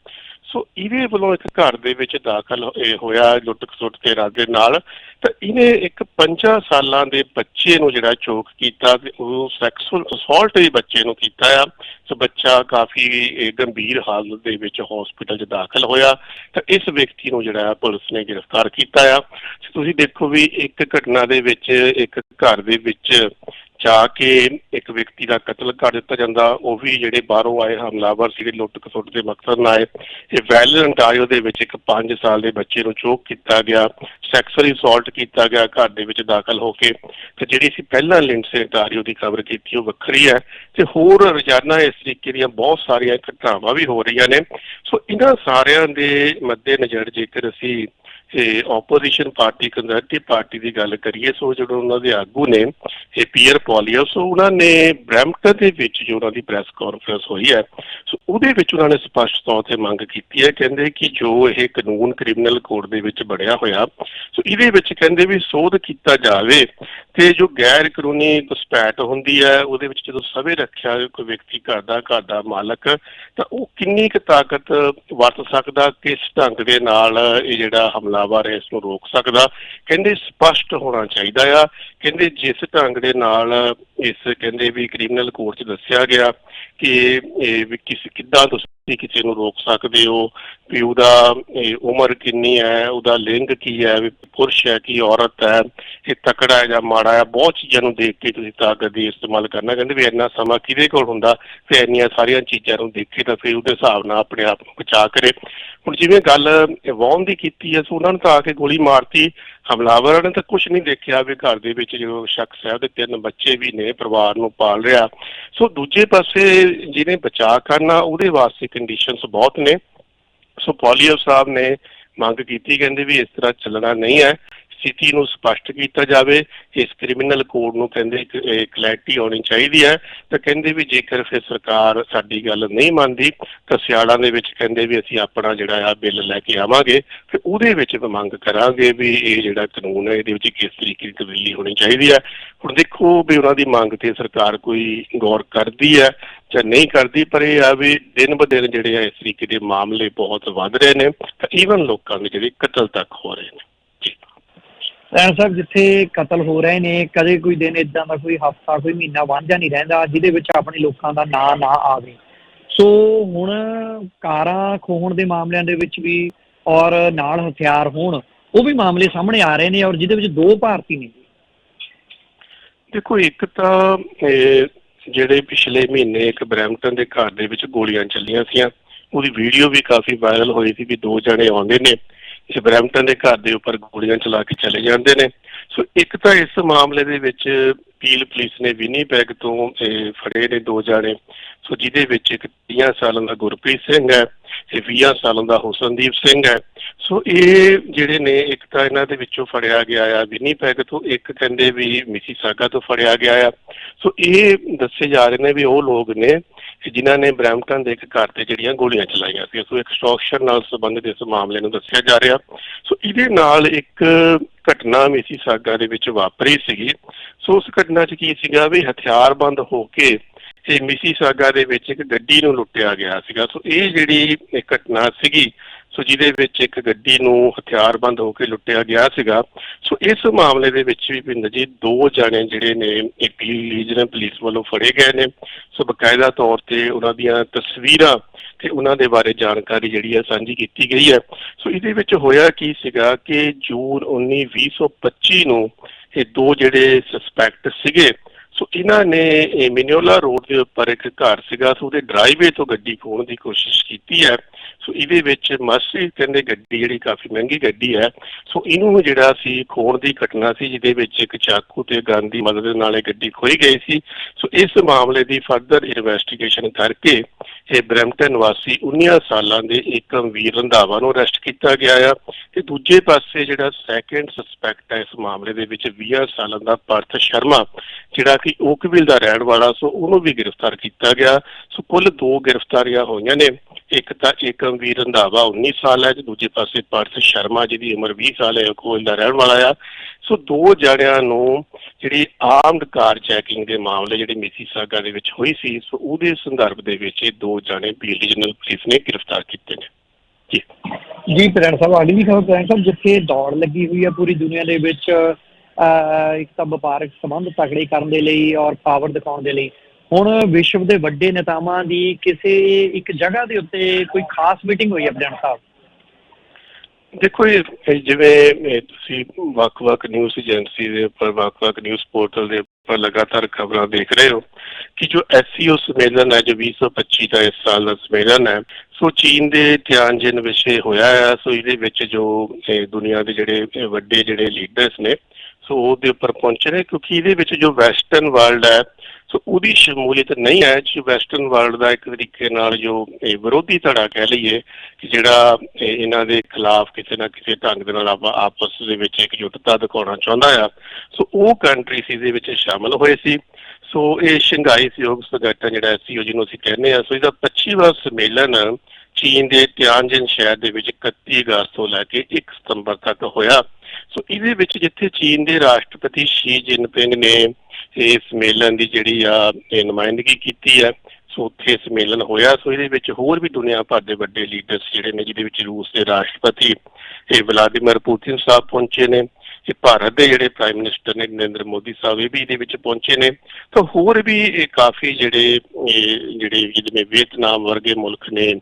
ਸੋ ਇਹਦੇ ਵੱਲੋਂ ਇੱਕ ਘਰ ਦੇ ਵਿੱਚ ਦਾਖਲ ਹੋਇਆ ਲੁੱਟ ਖਸੁੱਟ ਦੇ ਇਰਾਦੇ ਨਾਲ। ਤਾਂ ਇਹਨੇ ਇੱਕ 5 ਸਾਲਾਂ ਦੇ ਬੱਚੇ ਨੂੰ ਜਿਹੜਾ ਚੋਕ ਕੀਤਾ ਤੇ ਉਹ ਸੈਕਸੁਅਲ ਅਸੌਲਟ ਵੀ ਬੱਚੇ ਨੂੰ ਕੀਤਾ ਆ। ਸੋ ਬੱਚਾ ਕਾਫੀ ਗੰਭੀਰ ਹਾਲਤ ਦੇ ਵਿੱਚ ਹਸਪੀਟਲ 'ਚ ਦਾਖਲ ਹੋਇਆ। ਤਾਂ ਇਸ ਵਿਅਕਤੀ ਨੂੰ ਜਿਹੜਾ ਪੁਲਿਸ ਨੇ ਗ੍ਰਿਫਤਾਰ ਕੀਤਾ ਆ। ਤੁਸੀਂ ਦੇਖੋ ਵੀ ਇੱਕ ਘਟਨਾ ਦੇ ਵਿੱਚ, ਇੱਕ ਘਰ ਦੇ ਵਿੱਚ ਜਾ ਕੇ ਇੱਕ ਵਿਅਕਤੀ ਦਾ ਕਤਲ ਕਰ ਦਿੱਤਾ ਜਾਂਦਾ, ਉਹ ਵੀ ਜਿਹੜੇ ਬਾਹਰੋਂ ਆਏ ਹਮਲਾਵਰ ਸੀਗੇ ਲੁੱਟ ਖਸੁੱਟ ਦੇ ਮਕਸਦ ਨਾਲ ਆਏ। ਇਹ ਵੈਲਨ ਅੰਟਾਰੀਓ ਦੇ ਵਿੱਚ ਇੱਕ 5 ਸਾਲ ਦੇ ਬੱਚੇ ਨੂੰ ਚੋਕ ਕੀਤਾ ਗਿਆ ਸੈਕਸੁਅਲੀ ਅਸੌਲਟ ਕੀਤਾ ਗਿਆ, ਘਰ ਦੇ ਵਿੱਚ ਦਾਖਲ ਹੋ ਕੇ। ਤੇ ਜਿਹੜੀ ਅਸੀਂ ਪਹਿਲਾਂ ਲਿੰਡਸੇ ਅੰਟਾਰੀਓ ਦੀ ਖਬਰ ਕੀਤੀ, ਉਹ ਵੱਖਰੀ ਹੈ। ਤੇ ਹੋਰ ਰੋਜ਼ਾਨਾ ਇਸ ਤਰੀਕੇ ਦੀਆਂ ਬਹੁਤ ਸਾਰੀਆਂ ਘਟਨਾਵਾਂ ਵੀ ਹੋ ਰਹੀਆਂ ਨੇ। ਸੋ ਇਹਨਾਂ ਸਾਰਿਆਂ ਦੇ ਮੱਦੇ ਨਜ਼ਰ ਜੇਕਰ ਅਸੀਂ ਇਹ ਆਪੋਜੀਸ਼ਨ ਪਾਰਟੀ ਕੰਜ਼ਰਵੇਟਿਵ ਪਾਰਟੀ ਦੀ ਗੱਲ ਕਰੀਏ, ਸੋ ਜਿਹੜੇ ਉਹਨਾਂ ਦੇ ਆਗੂ ਨੇ, ਇਹ ਪੀਅਰ ਪੋਲੀਓ ਸੋ ਉਹਨਾਂ ਨੇ ਬ੍ਰੈਂਪਟਨ ਦੇ ਵਿੱਚ ਜੋ ਉਹਨਾਂ ਦੀ ਪ੍ਰੈਸ ਕਾਨਫਰੰਸ ਹੋਈ ਹੈ, ਸੋ ਉਹਦੇ ਵਿੱਚ ਉਹਨਾਂ ਨੇ ਸਪਸ਼ਟ ਤੌਰ ਤੇ ਮੰਗ ਕੀਤੀ ਹੈ, ਕਹਿੰਦੇ ਕਿ ਜੋ ਇਹ ਕਾਨੂੰਨ ਕ੍ਰਿਮੀਨਲ ਕੋਡ ਦੇ ਵਿੱਚ ਬਣਿਆ ਹੋਇਆ, ਸੋ ਇਹਦੇ ਵਿੱਚ ਕਹਿੰਦੇ ਵੀ ਸੋਧ ਕੀਤਾ ਜਾਵੇ ਤੇ ਜੋ ਗੈਰ ਕਾਨੂੰਨੀ ਘੁਸਪੈਠ ਹੁੰਦੀ ਹੈ, ਉਹਦੇ ਵਿੱਚ ਜਦੋਂ ਸਵੇ ਰੱਖਿਆ ਕੋਈ ਵਿਅਕਤੀ ਘਰ ਦਾ ਘਰ ਦਾ ਮਾਲਕ, ਤਾਂ ਉਹ ਕਿੰਨੀ ਕੁ ਤਾਕਤ ਵਰਤ ਸਕਦਾ, ਕਿਸ ਢੰਗ ਦੇ ਨਾਲ ਇਹ ਜਿਹੜਾ ਹਮਲਾ ਹਮਲਾਵਰ ਹੈ ਇਸ ਨੂੰ ਰੋਕ ਸਕਦਾ। ਕਹਿੰਦੇ ਸਪਸ਼ਟ ਹੋਣਾ ਚਾਹੀਦਾ ਆ। ਕਹਿੰਦੇ ਜਿਸ ਢੰਗ ਦੇ ਨਾਲ ਇਸ ਕਹਿੰਦੇ ਵੀ ਕ੍ਰਿਮੀਨਲ ਕੋਰਟ 'ਚ ਦੱਸਿਆ ਗਿਆ ਕਿ ਇਹ ਵੀ ਕਿਸ ਕਿੱਦਾਂ ਤੁਸੀਂ ਕਿਸੇ ਨੂੰ ਰੋਕ ਸਕਦੇ ਹੋ, ਵੀ ਉਹਦਾ, ਇਹ ਉਮਰ ਕਿੰਨੀ ਹੈ, ਉਹਦਾ ਲਿੰਗ ਕੀ ਹੈ, ਵੀ ਪੁਰਸ਼ ਹੈ ਕਿ ਔਰਤ ਹੈ, ਇਹ ਤਕੜਾ ਹੈ ਜਾਂ ਮਾੜਾ ਹੈ, ਬਹੁਤ ਚੀਜ਼ਾਂ ਨੂੰ ਦੇਖ ਕੇ ਤੁਸੀਂ ਤਾਕਤ ਦੀ ਇਸਤੇਮਾਲ ਕਰਨਾ। ਕਹਿੰਦੇ ਵੀ ਇੰਨਾ ਸਮਾਂ ਕਿਹਦੇ ਕੋਲ ਹੁੰਦਾ? ਫਿਰ ਇੰਨੀਆਂ ਸਾਰੀਆਂ ਚੀਜ਼ਾਂ ਨੂੰ ਦੇਖੇ ਤਾਂ ਫਿਰ ਉਹਦੇ ਹਿਸਾਬ ਨਾਲ ਆਪਣੇ ਆਪ ਨੂੰ ਬਚਾ ਕਰੇ। ਹੁਣ ਜਿਵੇਂ ਗੱਲ ਵਾਹਨ ਦੀ ਕੀਤੀ ਹੈ, ਸੋ ਉਹਨਾਂ ਨੂੰ ਤਾਂ ਆ ਕੇ ਗੋਲੀ ਮਾਰਤੀ। ਹਮਲਾਵਰਾਂ ਨੇ ਤਾਂ ਕੁਝ ਨਹੀਂ ਦੇਖਿਆ ਵੀ ਘਰ ਦੇ ਵਿੱਚ ਜਦੋਂ ਸ਼ਖਸ ਹੈ ਉਹਦੇ ਤਿੰਨ ਬੱਚੇ ਵੀ ਨੇ, ਪਰਿਵਾਰ ਨੂੰ ਪਾਲ ਰਿਹਾ। ਸੋ ਦੂਜੇ ਪਾਸੇ ਜਿਹਨੇ ਬਚਾਅ ਕਰਨਾ, ਉਹਦੇ ਵਾਸਤੇ ਕੰਡੀਸ਼ਨਸ ਬਹੁਤ ਨੇ। ਸੋ ਪੋਲੀਓ ਸਾਹਿਬ ਨੇ ਮੰਗ ਕੀਤੀ, ਕਹਿੰਦੇ ਵੀ ਇਸ ਤਰ੍ਹਾਂ ਚੱਲਣਾ ਨਹੀਂ ਹੈ। ਸਥਿਤੀ ਨੂੰ ਸਪਸ਼ਟ ਕੀਤਾ ਜਾਵੇ, ਇਸ ਕ੍ਰਿਮੀਨਲ ਕੋਡ ਨੂੰ ਕਹਿੰਦੇ ਕਲੈਰਿਟੀ ਹੋਣੀ ਚਾਹੀਦੀ ਹੈ, ਤਾਂ ਕਹਿੰਦੇ ਵੀ ਜੇਕਰ ਫਿਰ ਸਰਕਾਰ ਸਾਡੀ ਗੱਲ ਨਹੀਂ ਮੰਨਦੀ, ਤਾਂ ਸਿਆੜਾਂ ਦੇ ਵਿੱਚ ਕਹਿੰਦੇ ਵੀ ਅਸੀਂ ਆਪਣਾ ਜਿਹੜਾ ਆ ਬਿੱਲ ਲੈ ਕੇ ਆਵਾਂਗੇ, ਫਿਰ ਉਹਦੇ ਵਿੱਚ ਮੰਗ ਕਰਾਂਗੇ ਵੀ ਇਹ ਜਿਹੜਾ ਕਾਨੂੰਨ ਹੈ, ਇਹਦੇ ਵਿੱਚ ਕਿਸ ਤਰੀਕੇ ਦੀ ਤਬਦੀਲੀ ਹੋਣੀ ਚਾਹੀਦੀ ਹੈ। ਹੁਣ ਦੇਖੋ ਵੀ ਉਹਨਾਂ ਦੀ ਮੰਗ ਤੇ ਸਰਕਾਰ ਕੋਈ ਗੌਰ ਕਰਦੀ ਹੈ ਜਾਂ ਨਹੀਂ ਕਰਦੀ, ਪਰ ਇਹ ਆ ਵੀ ਦਿਨ ਬ ਦਿਨ ਜਿਹੜੇ ਆ ਇਸ ਤਰੀਕੇ ਦੇ ਮਾਮਲੇ ਬਹੁਤ ਵੱਧ ਰਹੇ ਨੇ, ਤਾਂ ਈਵਨ ਲੋਕਾਂ ਦੇ ਜਿਹੜੇ ਕਤਲ ਤੱਕ ਹੋ ਰਹੇ ਨੇ। ਜੀ। ਰੈਣ ਸਾਹਿਬ ਜਿੱਥੇ ਕਤਲ ਹੋ ਰਹੇ ਨੇ, ਕਦੇ ਕੋਈ ਦਿਨ ਇਦਾਂ ਦਾ ਕੋਈ ਹਫਤਾ, ਕੋਈ ਮਹੀਨਾ ਵਾਂਝਾ ਨਹੀਂ ਰਹਿੰਦਾ, ਜਿਹਦੇ ਵਿੱਚ ਆਪਣੇ ਲੋਕਾਂ ਦਾ ਨਾਂ ਨਾ ਆਵੇ। ਸੋ ਹੁਣ ਕਾਰਾਂ ਖੋਹਣ ਦੇ ਮਾਮਲਿਆਂ ਦੇ ਵਿੱਚ ਵੀ ਔਰ ਨਾਲ ਹਥਿਆਰ ਹੋਣ, ਉਹ ਵੀ ਮਾਮਲੇ ਸਾਹਮਣੇ ਆ ਰਹੇ ਨੇ ਔਰ ਜਿਹਦੇ ਵਿੱਚ ਦੋ ਭਾਰਤੀ ਨੇ। ਦੇਖੋ, ਇੱਕ ਤਾਂ ਜਿਹੜੇ ਪਿਛਲੇ ਮਹੀਨੇ ਇੱਕ ਬਰੈਂਪਟਨ ਦੇ ਘਰ ਦੇ ਵਿੱਚ ਗੋਲੀਆਂ ਚੱਲੀਆਂ ਸੀਆਂ, ਉਹਦੀ ਵੀਡੀਓ ਵੀ ਕਾਫੀ ਵਾਇਰਲ ਹੋਈ ਸੀ ਵੀ ਦੋ ਜਣੇ ਆਉਂਦੇ ਨੇ। ਇਸ ਬਰੈਂਪਟਨ ਦੇ ਘਰ ਦੇ ਉੱਪਰ ਗੋਲੀਆਂ ਚਲਾ ਕੇ ਚਲੇ ਜਾਂਦੇ ਨੇ। ਸੋ ਇੱਕ ਤਾਂ ਇਸ ਮਾਮਲੇ ਦੇ ਵਿੱਚ ਪੀਲ ਪੁਲਿਸ ਨੇ ਵਿਨੀਪੈਗ ਤੋਂ ਫੜੇ ਨੇ ਦੋ ਜਾਣੇ। ਸੋ ਜਿਹਦੇ ਵਿੱਚ ਇੱਕ 30 ਸਾਲਾਂ ਦਾ ਗੁਰਪ੍ਰੀਤ ਸਿੰਘ ਹੈ ਤੇ 20 ਸਾਲਾਂ ਦਾ ਹੁਸਨਦੀਪ ਸਿੰਘ ਹੈ। ਸੋ ਇਹ ਜਿਹੜੇ ਨੇ, ਇੱਕ ਤਾਂ ਇਹਨਾਂ ਦੇ ਵਿੱਚੋਂ ਫੜਿਆ ਗਿਆ ਆ ਵਿਨੀਪੈਗ ਤੋਂ, ਇੱਕ ਕਹਿੰਦੇ ਵੀ ਮਿਸੀਸਾਗਾ ਤੋਂ ਫੜਿਆ ਗਿਆ ਆ। ਸੋ ਇਹ ਦੱਸੇ ਜਾ ਰਹੇ ਨੇ ਵੀ ਉਹ ਲੋਕ ਨੇ ਜਿਨ੍ਹਾਂ ਨੇ ਬ੍ਰੈਂਪਟਨ ਦੇ ਇੱਕ ਘਰ ਤੇ ਜਿਹੜੀਆਂ ਗੋਲੀਆਂ ਚਲਾਈਆਂ ਸੀ, ਸੋ ਐਕਸਟ੍ਰੈਕਸ਼ਨ ਨਾਲ ਸੰਬੰਧਿਤ ਇਸ ਮਾਮਲੇ ਨੂੰ ਦੱਸਿਆ ਜਾ ਰਿਹਾ। ਸੋ ਇਹਦੇ ਨਾਲ ਇੱਕ ਘਟਨਾ ਮਿਸੀਸਾਗਾ ਦੇ ਵਿੱਚ ਵਾਪਰੀ ਸੀਗੀ। ਸੋ ਉਸ ਘਟਨਾ 'ਚ ਕੀ ਸੀਗਾ ਵੀ ਹਥਿਆਰਬੰਦ ਹੋ ਕੇ ਇਹ ਮਿਸੀਸਾਗਾ ਦੇ ਵਿੱਚ ਇੱਕ ਗੱਡੀ ਨੂੰ ਲੁੱਟਿਆ ਗਿਆ ਸੀਗਾ। ਸੋ ਇਹ ਜਿਹੜੀ ਘਟਨਾ ਸੀਗੀ ਸੋ ਜਿਹਦੇ ਵਿੱਚ ਇੱਕ ਗੱਡੀ ਨੂੰ ਹਥਿਆਰਬੰਦ ਹੋ ਕੇ ਲੁੱਟਿਆ ਗਿਆ ਸੀਗਾ। ਸੋ ਇਸ ਮਾਮਲੇ ਦੇ ਵਿੱਚ ਵੀ ਪਿੰਡ ਜੀ ਦੋ ਜਣੇ ਜਿਹੜੇ ਨੇ, ਇੱਕ ਰੀਜਨਲ ਪੁਲਿਸ ਵੱਲੋਂ ਫੜੇ ਗਏ ਨੇ। ਸੋ ਬਕਾਇਦਾ ਤੌਰ ਤੇ ਉਹਨਾਂ ਦੀਆਂ ਤਸਵੀਰਾਂ ਤੇ ਉਹਨਾਂ ਦੇ ਬਾਰੇ ਜਾਣਕਾਰੀ ਜਿਹੜੀ ਹੈ ਸਾਂਝੀ ਕੀਤੀ ਗਈ ਹੈ। ਸੋ ਇਹਦੇ ਵਿੱਚ ਹੋਇਆ ਕੀ ਸੀਗਾ ਕਿ ਜੂਨ 19 2025 ਨੂੰ ਇਹ ਦੋ ਜਿਹੜੇ ਸਸਪੈਕਟ ਸੀਗੇ, ਸੋ ਇਹਨਾਂ ਨੇ ਇਹ ਮਿਨਿਓਲਾ ਰੋਡ ਦੇ ਉੱਪਰ ਇੱਕ ਘਰ ਸੀਗਾ। ਸੋ ਉਹਦੇ ਡਰਾਈਵੇ ਤੋਂ ਗੱਡੀ ਖੋਹਣ ਦੀ ਕੋਸ਼ਿਸ਼ ਕੀਤੀ ਹੈ। ਸੋ ਇਹਦੇ ਵਿੱਚ ਮਾਸੀ ਕਹਿੰਦੇ ਗੱਡੀ ਜਿਹੜੀ ਕਾਫੀ ਮਹਿੰਗੀ ਗੱਡੀ ਹੈ। ਸੋ ਇਹਨੂੰ ਜਿਹੜਾ ਸੀ, ਖੋਣ ਦੀ ਘਟਨਾ ਸੀ, ਜਿਹਦੇ ਵਿੱਚ ਇੱਕ ਚਾਕੂ ਤੇ ਗਨ ਦੀ ਮਦਦ ਨਾਲ ਇਹ ਗੱਡੀ ਖੋਈ ਗਈ ਸੀ। ਸੋ ਇਸ ਮਾਮਲੇ ਦੀ ਫਰਦਰ ਇਨਵੈਸਟੀਗੇਸ਼ਨ ਕਰਕੇ ਇਹ ਬ੍ਰੈਂਪਟਨ ਵਾਸੀ 19 ਸਾਲਾਂ ਦੇ ਇੱਕ ਵੀਰ ਰੰਧਾਵਾ ਨੂੰ ਅਰੈਸਟ ਕੀਤਾ ਗਿਆ ਆ। ਤੇ ਦੂਜੇ ਪਾਸੇ ਜਿਹੜਾ ਸੈਕੰਡ ਸਸਪੈਕਟ ਹੈ, ਇਸ ਮਾਮਲੇ ਦੇ ਵਿੱਚ 20 ਸਾਲਾਂ ਦਾ ਪਾਰਥ ਸ਼ਰਮਾ, ਜਿਹੜਾ ਕਿ ਓਕਵਿਲ ਦਾ ਰਹਿਣ ਵਾਲਾ, ਸੋ ਉਹਨੂੰ ਵੀ ਗ੍ਰਿਫਤਾਰ ਕੀਤਾ ਗਿਆ। ਸੋ ਕੁੱਲ ਦੋ ਗ੍ਰਿਫਤਾਰੀਆਂ ਹੋਈਆਂ ਨੇ। ਇੱਕ ਤਾਂ ਏਕਮਵੀਰ ਰੰਧਾਵਾ 19 ਸਾਲ ਹੈ ਤੇ ਦੂਜੇ ਪਾਸੇ ਪਾਰਥ ਸ਼ਰਮਾ, ਜਿਹਦੀ ਉਮਰ 20 ਸਾਲ ਹੈ ਕੋਲ ਦਾ ਰਹਿਣ ਵਾਲਾ ਆ। ਸੋ ਦੋ ਜਣਿਆਂ ਨੂੰ ਜਿਹੜੀ ਆਰਮਡ ਕਾਰ ਚੈਕਿੰਗ ਦੇ ਮਾਮਲੇ ਜਿਹੜੇ ਮਿਸੀਸਾਗਾ ਦੇ ਵਿੱਚ ਹੋਈ ਸੀ, ਸੋ ਉਹਦੇ ਸੰਦਰਭ ਦੇ ਵਿੱਚ ਇਹ ਦੋ ਜਣੇ ਬੀ ਪੁਲਿਸ ਨੇ ਗ੍ਰਿਫਤਾਰ ਕੀਤੇ ਨੇ। ਜੀ। ਜੀ ਪ੍ਰੈਣ ਸਾਹਿਬ ਅਗਲੀ ਖਬਰ ਪ੍ਰੈਣ ਸਾਹਿਬ, ਜਿੱਥੇ ਦੌੜ ਲੱਗੀ ਹੋਈ ਹੈ ਪੂਰੀ ਦੁਨੀਆ ਦੇ ਵਿੱਚ ਇੱਕ ਤਾਂ ਵਪਾਰਕ ਸੰਬੰਧ ਤਕੜੇ ਕਰਨ ਦੇ ਲਈ ਔਰ ਪਾਵਰ ਦਿਖਾਉਣ ਦੇ ਲਈ। ਹੁਣ ਵਿਸ਼ਵ ਦੇ ਵੱਡੇ ਨੇਤਾਵਾਂ ਦੀ ਕਿਸੇ ਇੱਕ ਜਗ੍ਹਾ ਦੇ ਉੱਤੇ ਕੋਈ ਖਾਸ ਮੀਟਿੰਗ ਹੋਈ ਹੈ ਪ੍ਰੈਣ ਸਾਹਿਬ? ਦੇਖੋ ਇਹ ਜਿਵੇਂ ਤੁਸੀਂ ਵੱਖ-ਵੱਖ ਨਿਊਜ਼ ਏਜੰਸੀ ਦੇ ਉੱਪਰ, ਵੱਖ-ਵੱਖ ਨਿਊਜ਼ ਪੋਰਟਲ ਦੇ ਉੱਪਰ ਲਗਾਤਾਰ ਖਬਰਾਂ ਦੇਖ ਰਹੇ ਹੋ ਕਿ ਜੋ ਐਸਸੀਓ ਸੰਮੇਲਨ ਹੈ, ਜੋ 2025 ਦਾ ਇਸ ਸਾਲ ਦਾ ਸੰਮੇਲਨ ਹੈ, ਸੋ ਚੀਨ ਦੇ ਤਿਆਨਜਿਨ ਵਿਸ਼ੇ ਹੋਇਆ ਹੈ ਸੋ ਇਹਦੇ ਵਿੱਚ ਜੋ ਇਹ ਦੁਨੀਆ ਦੇ ਜਿਹੜੇ ਵੱਡੇ ਜਿਹੜੇ ਲੀਡਰਸ ਨੇ, ਸੋ ਉਹਦੇ ਉੱਪਰ ਪਹੁੰਚੇ ਨੇ ਕਿਉਂਕਿ ਇਹਦੇ ਵਿੱਚ ਜੋ ਵੈਸਟਰਨ ਵਰਲਡ ਹੈ ਸੋ ਉਹਦੀ ਸ਼ਮੂਲੀਅਤ ਨਹੀਂ ਹੈ, ਜੋ ਵੈਸਟਰਨ ਵਰਲਡ ਦਾ ਇੱਕ ਤਰੀਕੇ ਨਾਲ ਜੋ ਇਹ ਵਿਰੋਧੀ ਧੜਾ ਕਹਿ ਲਈਏ ਕਿ ਜਿਹੜਾ ਇਹਨਾਂ ਦੇ ਖਿਲਾਫ ਕਿਸੇ ਨਾ ਕਿਸੇ ਢੰਗ ਦੇ ਨਾਲ ਆਪਾਂ ਆਪਸ ਦੇ ਵਿੱਚ ਇਕਜੁੱਟਤਾ ਦਿਖਾਉਣਾ ਚਾਹੁੰਦਾ ਆ। ਸੋ ਉਹ ਕੰਟਰੀਜ਼ ਇਹਦੇ ਵਿੱਚ ਸ਼ਾਮਲ ਹੋਏ ਸੀ। ਸੋ ਇਹ ਸ਼ੰਘਾਈ ਸਹਿਯੋਗ ਸੰਗਠਨ ਜਿਹੜਾ ਸੀ, ਉਹ ਜਿਹਨੂੰ ਅਸੀਂ ਕਹਿੰਦੇ ਆ। ਸੋ ਇਹਦਾ 25ਵਾਂ ਸੰਮੇਲਨ ਚੀਨ ਦੇ ਤਿਆਨਜਿਨ ਸ਼ਹਿਰ ਦੇ ਵਿੱਚ 31 ਅਗਸਤ ਤੋਂ ਲੈ ਕੇ 1 ਸਤੰਬਰ ਤੱਕ ਹੋਇਆ। ਸੋ ਇਹਦੇ ਵਿੱਚ ਜਿੱਥੇ ਚੀਨ ਦੇ ਰਾਸ਼ਟਰਪਤੀ ਸ਼ੀ ਜਿਨਪਿੰਗ ਨੇ ਇਸ ਸੰਮੇਲਨ ਦੀ ਜਿਹੜੀ ਆ ਇਹ ਨੁਮਾਇੰਦਗੀ ਕੀਤੀ ਹੈ, ਸੋ ਉੱਥੇ ਸੰਮੇਲਨ ਹੋਇਆ। ਸੋ ਇਹਦੇ ਵਿੱਚ ਹੋਰ ਵੀ ਦੁਨੀਆ ਭਰ ਦੇ ਵੱਡੇ ਲੀਡਰਸ ਜਿਹੜੇ ਨੇ, ਜਿਹਦੇ ਵਿੱਚ ਰੂਸ ਦੇ ਰਾਸ਼ਟਰਪਤੀ ਇਹ ਵਲਾਦੀਮੀਰ ਪੁਤਿਨ ਸਾਹਿਬ ਪਹੁੰਚੇ ਨੇ। ਕਿ ਭਾਰਤ ਦੇ ਜਿਹੜੇ ਪ੍ਰਾਈਮ ਮਿਨਿਸਟਰ ਨੇ ਨਰਿੰਦਰ ਮੋਦੀ ਸਾਹਿਬ, ਇਹ ਵੀ ਇਹਦੇ ਵਿੱਚ ਪਹੁੰਚੇ ਨੇ। ਤਾਂ ਹੋਰ ਵੀ ਇਹ ਕਾਫੀ ਜਿਹੜੇ, ਇਹ ਜਿਹੜੇ ਜਿਵੇਂ ਵੀਅਤਨਾਮ ਵਰਗੇ ਮੁਲਕ ਨੇ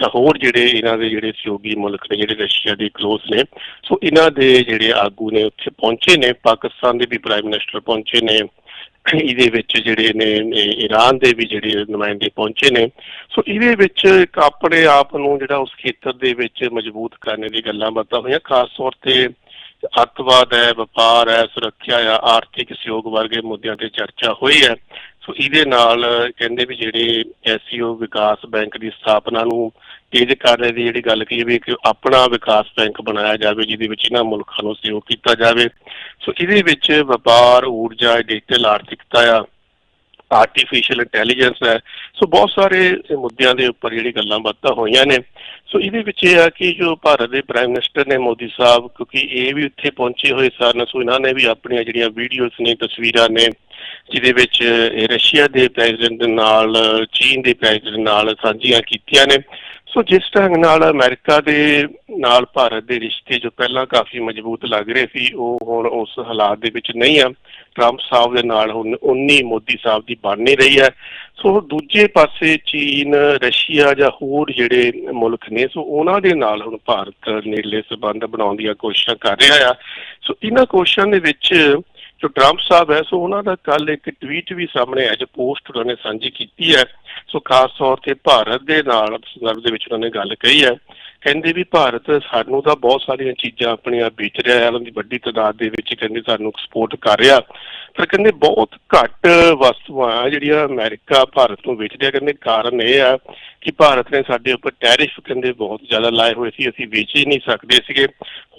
ਜਾਂ ਹੋਰ ਜਿਹੜੇ ਇਹਨਾਂ ਦੇ ਜਿਹੜੇ ਸਹਿਯੋਗੀ ਮੁਲਕ ਨੇ, ਜਿਹੜੇ ਰਸ਼ੀਆ ਦੇ ਕਲੋਸ ਨੇ, ਸੋ ਇਹਨਾਂ ਦੇ ਜਿਹੜੇ ਆਗੂ ਨੇ ਉੱਥੇ ਪਹੁੰਚੇ ਨੇ, ਪਾਕਿਸਤਾਨ ਦੇ ਵੀ ਪ੍ਰਾਈਮ ਮਿਨਿਸਟਰ ਪਹੁੰਚੇ ਨੇ, ਇਹਦੇ ਵਿੱਚ ਜਿਹੜੇ ਨੇ ਈਰਾਨ ਦੇ ਵੀ ਜਿਹੜੇ ਨੁਮਾਇੰਦੇ ਪਹੁੰਚੇ ਨੇ। ਸੋ ਇਹਦੇ ਵਿੱਚ ਇੱਕ ਆਪਣੇ ਆਪ ਨੂੰ ਜਿਹੜਾ ਉਸ ਖੇਤਰ ਦੇ ਵਿੱਚ ਮਜ਼ਬੂਤ ਕਰਨ ਦੀ ਗੱਲਾਂ ਬਾਤਾਂ ਹੋਈਆਂ, ਖਾਸ ਤੌਰ ਤੇ ਅੱਤਵਾਦ ਹੈ, ਵਪਾਰ ਹੈ, ਸੁਰੱਖਿਆ ਆ ਆਰਥਿਕ ਸਹਿਯੋਗ ਵਰਗੇ ਮੁੱਦਿਆਂ ਤੇ ਚਰਚਾ ਹੋਈ ਹੈ। ਸੋ ਇਹਦੇ ਨਾਲ ਕਹਿੰਦੇ ਵੀ ਜਿਹੜੇ ਐਸਸੀਓ ਵਿਕਾਸ ਬੈਂਕ ਦੀ ਸਥਾਪਨਾ ਨੂੰ ਤੇਜ਼ ਕਰਨ ਦੀ ਜਿਹੜੀ ਗੱਲ ਕਹੀ ਵੀ ਕਿ ਆਪਣਾ ਵਿਕਾਸ ਬੈਂਕ ਬਣਾਇਆ ਜਾਵੇ, ਜਿਹਦੇ ਵਿੱਚ ਇਹਨਾਂ ਮੁਲਕਾਂ ਨੂੰ ਸਹਿਯੋਗ ਕੀਤਾ ਜਾਵੇ। ਸੋ ਇਹਦੇ ਵਿੱਚ ਵਪਾਰ, ਊਰਜਾ ਡਿਜੀਟਲ ਆਰਥਿਕਤਾ ਆ ਆਰਟੀਫੀਸ਼ੀਅਲ ਇੰਟੈਲੀਜੈਂਸ ਹੈ। ਸੋ ਬਹੁਤ ਸਾਰੇ ਮੁੱਦਿਆਂ ਦੇ ਉੱਪਰ ਜਿਹੜੀ ਗੱਲਾਂ ਬਾਤਾਂ ਹੋਈਆਂ ਨੇ। ਸੋ ਇਹਦੇ ਵਿੱਚ ਇਹ ਆ ਕਿ ਜੋ ਭਾਰਤ ਦੇ ਪ੍ਰਾਈਮ ਮਿਨਿਸਟਰ ਨੇ ਮੋਦੀ ਸਾਹਿਬ, ਕਿਉਂਕਿ ਇਹ ਵੀ ਉੱਥੇ ਪਹੁੰਚੇ ਹੋਏ ਸਨ। ਸੋ ਇਹਨਾਂ ਨੇ ਵੀ ਆਪਣੀਆਂ ਜਿਹੜੀਆਂ ਵੀਡੀਓਜ਼ ਨੇ, ਤਸਵੀਰਾਂ ਨੇ, ਜਿਹਦੇ ਵਿੱਚ ਰਸ਼ੀਆ ਦੇ ਪ੍ਰੈਜ਼ੀਡੈਂਟ ਨਾਲ, ਚੀਨ ਦੇ ਪ੍ਰੈਜ਼ੀਡੈਂਟ ਨਾਲ ਸਾਂਝੀਆਂ ਕੀਤੀਆਂ ਨੇ। ਸੋ ਜਿਸ ਢੰਗ ਨਾਲ ਅਮਰੀਕਾ ਦੇ ਨਾਲ ਭਾਰਤ ਦੇ ਰਿਸ਼ਤੇ ਜੋ ਪਹਿਲਾਂ ਕਾਫੀ ਮਜ਼ਬੂਤ ਲੱਗ ਰਹੇ ਸੀ, ਉਹ ਹੁਣ ਉਸ ਹਾਲਾਤ ਦੇ ਵਿੱਚ ਨਹੀਂ ਆ। ਟਰੰਪ ਸਾਹਿਬ ਦੇ ਨਾਲ ਹੁਣ ਉਨੀ ਮੋਦੀ ਸਾਹਿਬ ਦੀ ਬਣ ਨਹੀਂ ਰਹੀ ਹੈ। ਸੋ ਦੂਜੇ ਪਾਸੇ ਚੀਨ, ਰਸ਼ੀਆ ਜਾਂ ਹੋਰ ਜਿਹੜੇ ਮੁਲਕ ਨੇ, ਸੋ ਉਹਨਾਂ ਦੇ ਨਾਲ ਹੁਣ ਭਾਰਤ ਨੇੜਲੇ ਸਬੰਧ ਬਣਾਉਣ ਦੀਆਂ ਕੋਸ਼ਿਸ਼ਾਂ ਕਰ ਰਿਹਾ ਆ। ਸੋ ਇਹਨਾਂ ਕੋਸ਼ਿਸ਼ਾਂ ਦੇ ਵਿੱਚ ਜੋ ਟਰੰਪ ਸਾਹਿਬ ਹੈ, ਸੋ ਉਹਨਾਂ ਦਾ ਕੱਲ ਇੱਕ ਟਵੀਟ ਵੀ ਸਾਹਮਣੇ ਆਇਆ ਜੋ ਪੋਸਟ ਉਹਨਾਂ ਨੇ ਸਾਂਝੀ ਕੀਤੀ ਹੈ। ਸੋ ਖਾਸ ਤੌਰ ਤੇ ਭਾਰਤ ਦੇ ਨਾਲ, ਸੰਦਰਭ ਦੇ ਵਿੱਚ ਉਹਨਾਂ ਨੇ ਗੱਲ ਕਹੀ ਹੈ। ਕਹਿੰਦੇ ਵੀ ਭਾਰਤ ਸਾਨੂੰ ਤਾਂ ਬਹੁਤ ਸਾਰੀਆਂ ਚੀਜ਼ਾਂ ਆਪਣੀਆਂ ਵੇਚ ਰਿਹਾ ਹੈ ਉਹਨਾਂ ਦੀ ਵੱਡੀ ਤਾਦਾਦ ਦੇ ਵਿੱਚ ਕਹਿੰਦੇ ਸਾਨੂੰ ਐਕਸਪੋਰਟ ਕਰ ਰਿਹਾ। ਪਰ ਕਹਿੰਦੇ ਬਹੁਤ ਘੱਟ ਵਸਤੂਆਂ ਜਿਹੜੀਆਂ ਅਮਰੀਕਾ, ਭਾਰਤ ਨੂੰ ਵੇਚ ਰਿਹਾ ਕਹਿੰਦੇ ਕਾਰਨ ਇਹ ਆ ਕਿ ਭਾਰਤ ਨੇ ਸਾਡੇ ਉੱਪਰ ਟੈਰਿਫ ਕਹਿੰਦੇ ਬਹੁਤ ਜ਼ਿਆਦਾ ਲਾਏ ਹੋਏ ਸੀ, ਅਸੀਂ ਵੇਚ ਹੀ ਨਹੀਂ ਸਕਦੇ ਸੀਗੇ।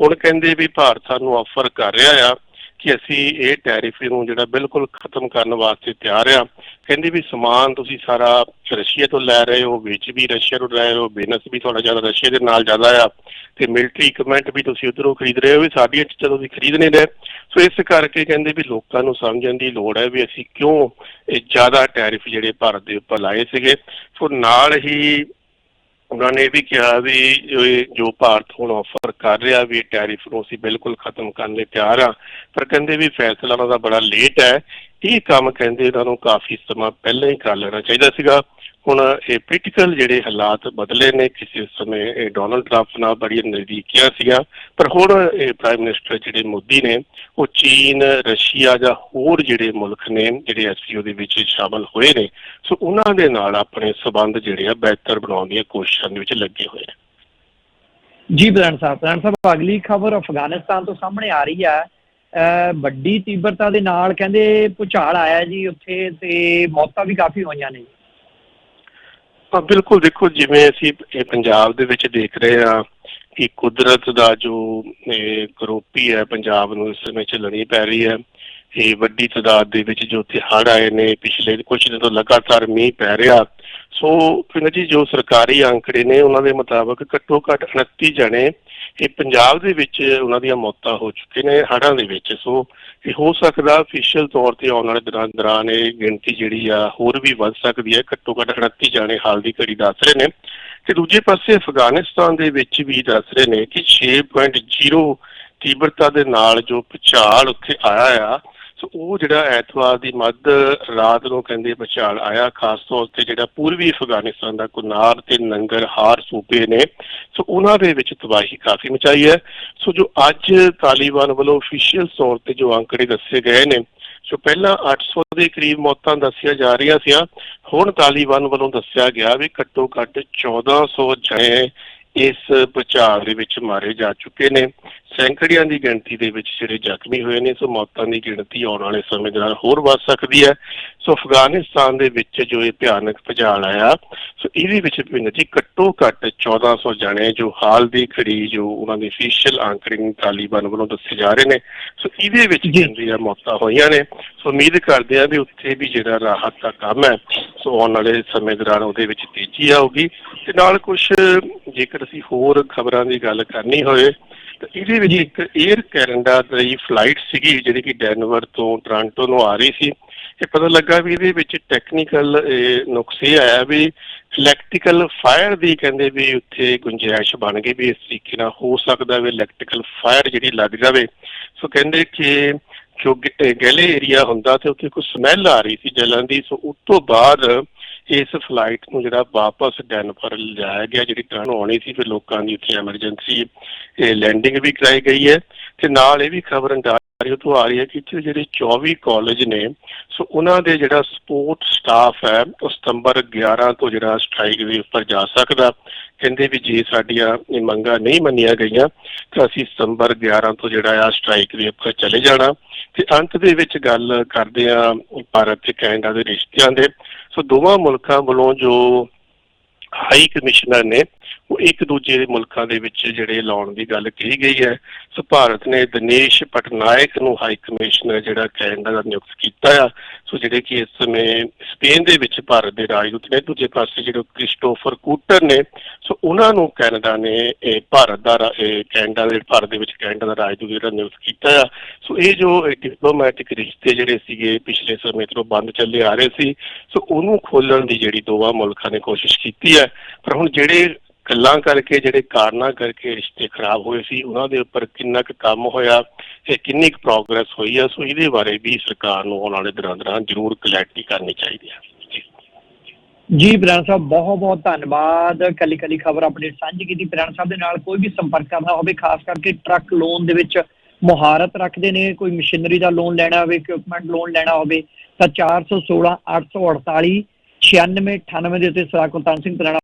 ਹੁਣ ਕਹਿੰਦੇ ਵੀ ਭਾਰਤ ਸਾਨੂੰ ਆਫਰ ਕਰ ਰਿਹਾ ਆ। ਕਿ ਅਸੀਂ ਇਹ ਟੈਰਿਫ ਨੂੰ ਜਿਹੜਾ ਬਿਲਕੁਲ ਖਤਮ ਕਰਨ ਵਾਸਤੇ ਤਿਆਰ ਆ। ਕਹਿੰਦੇ ਵੀ ਸਮਾਨ ਤੁਸੀਂ ਸਾਰਾ ਰਸ਼ੀਆ ਤੋਂ ਲੈ ਰਹੇ ਹੋ, ਵਿੱਚ ਵੀ ਰਸ਼ੀਆ ਤੋਂ ਲੈ ਰਹੇ ਹੋ, ਬਿਜ਼ਨਸ ਵੀ ਤੁਹਾਡਾ ਜ਼ਿਆਦਾ, ਰਸ਼ੀਆ ਦੇ ਨਾਲ ਜ਼ਿਆਦਾ ਆ। ਤੇ ਮਿਲਟਰੀ ਇਕਵਿਪਮੈਂਟ ਵੀ ਤੁਸੀਂ ਉਧਰੋਂ ਖਰੀਦ ਰਹੇ ਹੋ, ਵੀ ਸਾਡੀਆਂ ਚੀਜ਼ਾਂ ਤੁਸੀਂ ਖਰੀਦ ਨਹੀਂ ਰਹੇ। ਸੋ ਇਸ ਕਰਕੇ ਕਹਿੰਦੇ ਵੀ ਲੋਕਾਂ ਨੂੰ ਸਮਝਣ ਦੀ ਲੋੜ ਹੈ ਵੀ ਅਸੀਂ ਕਿਉਂ ਇਹ ਜ਼ਿਆਦਾ ਟੈਰਿਫ ਜਿਹੜੇ ਭਾਰਤ ਦੇ ਉੱਪਰ ਲਾਏ ਸੀਗੇ। ਸੋ ਨਾਲ ਹੀ ਉਹਨਾਂ ਨੇ ਇਹ ਵੀ ਕਿਹਾ ਵੀ ਇਹ ਜੋ ਭਾਰਤ ਹੁਣ ਆਫਰ ਕਰ ਰਿਹਾ ਵੀ ਟੈਰਿਫ ਨੂੰ ਅਸੀਂ ਬਿਲਕੁਲ ਖਤਮ ਕਰਨ ਲਈ ਤਿਆਰ ਆ ਪਰ ਕਹਿੰਦੇ ਵੀ ਫੈਸਲਾ ਉਹਨਾਂ ਦਾ ਬੜਾ ਲੇਟ ਹੈ। ਇਹ ਕੰਮ ਕਹਿੰਦੇ ਇਹਨਾਂ ਨੂੰ ਕਾਫੀ ਸਮਾਂ ਪਹਿਲਾਂ ਹੀ ਕਰ ਲੈਣਾ ਚਾਹੀਦਾ ਸੀਗਾ। ਹੁਣ ਇਹ ਪੋਲੀਟੀਕਲ ਜਿਹੜੇ ਹਾਲਾਤ ਬਦਲੇ ਨੇ, ਕਿਸੇ ਸਮੇਂ ਇਹ ਡੋਨਲਡ ਟਰੰਪ ਨਾਲ ਬੜੀ ਨਜ਼ਦੀਕੀਆਂ ਸੀਗੀਆਂ, ਪਰ ਹੁਣ ਇਹ ਪ੍ਰਾਈਮ ਮਿਨਿਸਟਰ ਜਿਹੜੇ ਮੋਦੀ ਨੇ, ਉਹ ਚੀਨ, ਰਸ਼ੀਆ ਜਾਂ ਹੋਰ ਜਿਹੜੇ ਮੁਲਕ ਨੇ, ਜਿਹੜੇ ਐਸਸੀਓ ਦੇ ਵਿੱਚ ਸ਼ਾਮਲ ਹੋਏ ਨੇ, ਸੋ ਉਹਨਾਂ ਦੇ ਨਾਲ ਆਪਣੇ ਸਬੰਧ ਜਿਹੜੇ ਆ ਬਿਹਤਰ ਬਣਾਉਣ ਦੀਆਂ ਕੋਸ਼ਿਸ਼ਾਂ ਦੇ ਵਿੱਚ ਲੱਗੇ ਹੋਏ ਨੇ। ਜੀ ਪ੍ਰਧਾਨ ਸਾਹਿਬ ਪ੍ਰਧਾਨ ਸਾਹਿਬ, ਅਗਲੀ ਖਬਰ ਅਫਗਾਨਿਸਤਾਨ ਤੋਂ ਸਾਹਮਣੇ ਆ ਰਹੀ ਹੈ। ਵੱਡੀ ਤੀਬਰਤਾ ਦੇ ਨਾਲ ਕਹਿੰਦੇ ਭੁਚਾਲ ਆਇਆ ਜੀ ਉੱਥੇ ਤੇ ਮੌਤਾਂ ਵੀ ਕਾਫੀ ਹੋਈਆਂ ਨੇ ਹਾਂ ਬਿਲਕੁਲ ਦੇਖੋ, ਜਿਵੇਂ ਅਸੀਂ ਇਹ ਪੰਜਾਬ ਦੇ ਵਿੱਚ ਦੇਖ ਰਹੇ ਹਾਂ ਕਿ ਕੁਦਰਤ ਦਾ ਜੋ ਕਰੋਪੀ ਹੈ ਪੰਜਾਬ ਨੂੰ ਇਸ ਸਮੇਂ ਝੱਲਣੀ ਪੈ ਰਹੀ ਹੈ। ਇਹ ਵੱਡੀ ਤਾਦਾਦ ਦੇ ਵਿੱਚ ਜੋ ਹੜ ਆਏ ਨੇ, ਪਿਛਲੇ ਕੁਝ ਦਿਨ ਤੋਂ ਲਗਾਤਾਰ ਮੀਂਹ ਪੈ ਰਿਹਾ। ਸੋ, ਪਿੰਡ ਜੀ ਜੋ ਸਰਕਾਰੀ ਅੰਕੜੇ ਨੇ, ਉਹਨਾਂ ਦੇ ਮੁਤਾਬਕ ਘੱਟੋ ਘੱਟ 29 ਜਣੇ ਇਹ ਪੰਜਾਬ ਦੇ ਵਿੱਚ ਉਹਨਾਂ ਦੀਆਂ ਮੌਤਾਂ ਹੋ ਚੁੱਕੀਆਂ ਨੇ ਹੜ੍ਹਾਂ ਦੇ ਵਿੱਚ। ਸੋ ਇਹ ਹੋ ਸਕਦਾ ਅਫੀਸ਼ੀਅਲ ਤੌਰ ਤੇ ਆਉਣ ਵਾਲੇ ਦਿਨਾਂ ਦੌਰਾਨ ਇਹ ਗਿਣਤੀ ਜਿਹੜੀ ਆ ਹੋਰ ਵੀ ਵੱਧ ਸਕਦੀ ਹੈ। ਘੱਟੋ ਘੱਟ 29 ਜਾਣੇ ਹਾਲ ਦੀ ਘੜੀ ਦੱਸ ਰਹੇ ਨੇ। ਤੇ ਦੂਜੇ ਪਾਸੇ ਅਫਗਾਨਿਸਤਾਨ ਦੇ ਵਿੱਚ ਵੀ ਦੱਸ ਰਹੇ ਨੇ ਕਿ 6.0 ਤੀਬਰਤਾ ਦੇ ਨਾਲ ਜੋ ਭੁਚਾਲ ਉੱਥੇ ਆਇਆ ਆ ਸੋ ਉਹ ਜਿਹੜਾ ਐਤਵਾਰ ਦੀ ਮੱਧ ਰਾਤ ਨੂੰ ਕਹਿੰਦੇ ਭੁਚਾਲ ਆਇਆ, ਖਾਸ ਤੌਰ ਤੇ ਜਿਹੜਾ ਪੂਰਬੀ ਅਫਗਾਨਿਸਤਾਨ ਦਾ ਕੁਨਾਰ ਤੇ ਨੰਗਰ ਹਾਰ ਸੂਬੇ ਨੇ, ਸੋ ਉਹਨਾਂ ਦੇ ਵਿੱਚ ਤਬਾਹੀ ਕਾਫੀ ਮਚਾਈ ਹੈ। ਸੋ ਜੋ ਅੱਜ ਤਾਲਿਬਾਨ ਵੱਲੋਂ ਅਫੀਸ਼ੀਅਲ ਤੌਰ ਤੇ ਜੋ ਅੰਕੜੇ ਦੱਸੇ ਗਏ ਨੇ, ਸੋ ਪਹਿਲਾਂ 800 ਦੇ ਕਰੀਬ ਮੌਤਾਂ ਦੱਸੀਆਂ ਜਾ ਰਹੀਆਂ ਸੀ ਹੁਣ ਤਾਲਿਬਾਨ ਵੱਲੋਂ ਦੱਸਿਆ ਗਿਆ ਵੀ ਘੱਟੋ ਘੱਟ 1400 ਜਣੇ ਇਸ ਭੁਚਾਲ ਦੇ ਵਿੱਚ ਮਾਰੇ ਜਾ ਚੁੱਕੇ ਨੇ। ਸੈਂਕੜਿਆਂ ਦੀ ਗਿਣਤੀ ਦੇ ਵਿੱਚ ਜਿਹੜੇ ਜ਼ਖਮੀ ਹੋਏ ਨੇ ਸੋ ਮੌਤਾਂ ਦੀ ਗਿਣਤੀ ਆਉਣ ਵਾਲੇ ਸਮੇਂ ਦੇ ਨਾਲ ਹੋਰ ਵੱਧ ਸਕਦੀ ਹੈ ਸੋ ਅਫਗਾਨਿਸਤਾਨ ਦੇ ਵਿੱਚ ਜੋ ਇਹ ਭਿਆਨਕ ਭੁਚਾਲ ਆਇਆ ਸੋ ਇਹਦੇ ਵਿੱਚ ਪਿੰਡ ਜੀ ਘੱਟੋ ਘੱਟ 1400 ਜਣੇ ਜੋ ਹਾਲ ਦੀ ਘੜੀ ਜੋ ਉਹਨਾਂ ਦੀ ਅਫੀਸ਼ੀਅਲ ਆਂਕੜਿੰਗ ਤਾਲਿਬਾਨ ਵੱਲੋਂ ਦੱਸੇ ਜਾ ਰਹੇ ਨੇ ਸੋ ਇਹਦੇ ਵਿੱਚ ਜੀ। ਜਿਹੜੀਆਂ ਮੌਤਾਂ ਹੋਈਆਂ ਨੇ ਸੋ ਉਮੀਦ ਕਰਦੇ ਆ ਵੀ ਉੱਥੇ ਵੀ ਜਿਹੜਾ ਰਾਹਤ ਦਾ ਕੰਮ ਹੈ ਸੋ ਆਉਣ ਵਾਲੇ ਸਮੇਂ ਦੌਰਾਨ ਉਹਦੇ ਵਿੱਚ ਤੇਜ਼ੀ ਆਊਗੀ ਤੇ ਨਾਲ ਕੁਝ ਜੇਕਰ ਅਸੀਂ ਹੋਰ ਖਬਰਾਂ ਦੀ ਗੱਲ ਕਰਨੀ ਹੋਵੇ ਤਾਂ ਇਹਦੇ ਵਿੱਚ ਇੱਕ 에ਅਰ ਕੈਨੇਡਾ ਦੀ ਫਲਾਈਟ ਸੀਗੀ ਜਿਹੜੀ ਕਿ ਡੈਨਵਰ ਤੋਂ ਟੋਰਾਂਟੋ ਨੂੰ ਆ ਰਹੀ ਸੀ। ਇਹ ਪਤਾ ਲੱਗਾ ਵੀ ਇਹਦੇ ਵਿੱਚ ਟੈਕਨੀਕਲ ਨੁਕਸ ਇਹ ਆਇਆ ਵੀ ਇਲੈਕਟ੍ਰੀਕਲ ਫਾਇਰ ਦੀ ਕਹਿੰਦੇ ਵੀ ਉੱਥੇ ਗੁੰਜਾਇਸ਼ ਬਣ ਗਈ ਵੀ ਇਸ ਤਰੀਕੇ ਨਾਲ ਹੋ ਸਕਦਾ ਵੀ ਇਲੈਕਟ੍ਰੀਕਲ ਫਾਇਰ ਜਿਹੜੀ ਲੱਗ ਜਾਵੇ। ਸੋ ਕਹਿੰਦੇ ਕਿ ਜੋ ਗ- ਅਹ ਗਹਿਲੇ ਏਰੀਆ ਹੁੰਦਾ ਤੇ ਉੱਥੇ ਕੋਈ ਸਮੈਲ ਆ ਰਹੀ ਸੀ ਜਲਨ ਦੀ। ਸੋ ਉਸ ਤੋਂ ਬਾਅਦ ਇਸ ਫਲਾਈਟ ਨੂੰ ਜਿਹੜਾ ਵਾਪਸ ਡੈਨਵਰ ਲਿਜਾਇਆ ਗਿਆ, ਜਿਹੜੀ ਟਰਨ ਆਉਣੀ ਸੀ ਫਿਰ ਲੋਕਾਂ ਦੀ ਉੱਥੇ ਐਮਰਜੈਂਸੀ ਲੈਂਡਿੰਗ ਵੀ ਕਰਾਈ ਗਈ ਹੈ ਤੇ ਨਾਲ ਇਹ ਵੀ ਖਬਰ ਅੰਦਾਜ਼ੀ ਤੋਂ ਆ ਰਹੀ ਹੈ ਕਿ ਇੱਥੇ ਜਿਹੜੇ 24 ਕਾਲਜ ਨੇ, ਸੋ ਉਹਨਾਂ ਦੇ ਜਿਹੜਾ ਸਪੋਰਟ ਸਟਾਫ ਹੈ, ਉਹ ਸਤੰਬਰ 11 ਤੋਂ ਜਿਹੜਾ ਸਟ੍ਰਾਈਕ ਦੇ ਉੱਪਰ ਜਾ ਸਕਦਾ। ਕਹਿੰਦੇ ਵੀ ਜੇ ਸਾਡੀਆਂ ਇਹ ਮੰਗਾਂ ਨਹੀਂ ਮੰਨੀਆਂ ਗਈਆਂ, ਤਾਂ ਅਸੀਂ ਸਤੰਬਰ 11 ਤੋਂ ਜਿਹੜਾ ਆ ਸਟ੍ਰਾਈਕ ਦੇ ਉੱਪਰ ਚਲੇ ਜਾਣਾ। ਤੇ ਅੰਤ ਦੇ ਵਿੱਚ ਗੱਲ ਕਰਦੇ ਆ ਭਾਰਤ ਤੇ ਕੈਨੇਡਾ ਦੇ ਰਿਸ਼ਤਿਆਂ ਦੇ। ਸੋ ਦੋਵਾਂ ਮੁਲਕਾਂ ਵੱਲੋਂ ਜੋ ਹਾਈ ਕਮਿਸ਼ਨਰ ਨੇ ਉਹ ਇੱਕ ਦੂਜੇ ਦੇ ਮੁਲਕਾਂ ਦੇ ਵਿੱਚ ਜਿਹੜੇ ਲਾਉਣ ਦੀ ਗੱਲ ਕਹੀ ਗਈ ਹੈ। ਸੋ ਭਾਰਤ ਨੇ ਦਿਨੇਸ਼ ਪਟਨਾਇਕ ਨੂੰ ਹਾਈ ਕਮਿਸ਼ਨਰ ਜਿਹੜਾ ਕੈਨੇਡਾ ਦਾ ਨਿਯੁਕਤ ਕੀਤਾ ਆ। ਸੋ ਜਿਹੜੇ ਕਿ ਇਸ ਸਮੇਂ ਸਪੇਨ ਦੇ ਵਿੱਚ ਭਾਰਤ ਦੇ ਰਾਜਦੂਤ ਨੇ, ਦੂਜੇ ਪਾਸੇ ਜਿਹੜੇ ਕ੍ਰਿਸਟੋਫਰ ਕੂਟਰ ਨੇ, ਸੋ ਉਹਨਾਂ ਨੂੰ ਕੈਨੇਡਾ ਨੇ, ਇਹ ਭਾਰਤ ਦਾ ਕੈਨੇਡਾ ਦੇ, ਭਾਰਤ ਦੇ ਵਿੱਚ ਕੈਨੇਡਾ ਦਾ ਰਾਜਦੂਤ ਜਿਹੜਾ ਨਿਯੁਕਤ ਕੀਤਾ ਆ। ਸੋ ਇਹ ਜੋ ਡਿਪਲੋਮੈਟਿਕ ਰਿਸ਼ਤੇ ਜਿਹੜੇ ਸੀਗੇ ਪਿਛਲੇ ਸਮੇਂ ਤੋਂ ਬੰਦ ਚੱਲੇ ਆ ਰਹੇ ਸੀ, ਸੋ ਉਹਨੂੰ ਖੋਲਣ ਦੀ ਜਿਹੜੀ ਦੋਵਾਂ ਮੁਲਕਾਂ ਨੇ ਕੋਸ਼ਿਸ਼ ਕੀਤੀ ਹੈ। ਪਰ ਹੁਣ ਜਿਹੜੇ ਗੱਲਾਂ ਕਰਕੇ, ਜਿਹੜੇ ਕਾਰਨਾਂ ਕਰਕੇ ਰਿਸ਼ਤੇ ਖਰਾਬ ਹੋਏ ਸੀ, ਉਹਨਾਂ ਦੇ ਉੱਪਰ ਕਿੰਨਾ ਕੁ ਕੰਮ ਹੋਇਆ ਤੇ ਕਿੰਨੀ ਕੁ ਪ੍ਰੋਗਰੈਸ ਹੋਈ ਆ, ਸੋ ਇਹਦੇ ਬਾਰੇ ਵੀ ਸਰਕਾਰ ਨੂੰ ਆਉਣ ਵਾਲੇ ਦਿਨਾਂ ਦੌਰਾਨ ਜ਼ਰੂਰ ਕਲੈਰਿਟੀ ਕਰਨੀ ਚਾਹੀਦੀ ਹੈ ਜੀ ਜੀ ਸਾਹਿਬ, ਬਹੁਤ ਬਹੁਤ ਧੰਨਵਾਦ। ਕੱਲੀ ਕੱਲੀ ਖਬਰ ਅਪਡੇਟ ਸਾਂਝੀ ਕੀਤੀ। ਬ੍ਰਾਂਡ ਸਾਹਿਬ ਦੇ ਨਾਲ ਕੋਈ ਵੀ ਸੰਪਰਕ ਕਰਨਾ ਹੋਵੇ, ਖਾਸ ਕਰਕੇ ਟਰੱਕ ਲੋਨ ਦੇ ਵਿੱਚ ਮੁਹਾਰਤ ਰੱਖਦੇ ਨੇ, ਕੋਈ ਮਸ਼ੀਨਰੀ ਦਾ ਲੋਨ ਲੈਣਾ ਹੋਵੇ ਇਕਵਿਪਮੈਂਟ ਲੋਨ ਲੈਣਾ ਹੋਵੇ, ਤਾਂ 416 848 9698 ਦੇ ਉੱਤੇ ਸਰਾ ਕੁਲਤਾਨ ਸਿੰਘ ਤਰਾਣਾ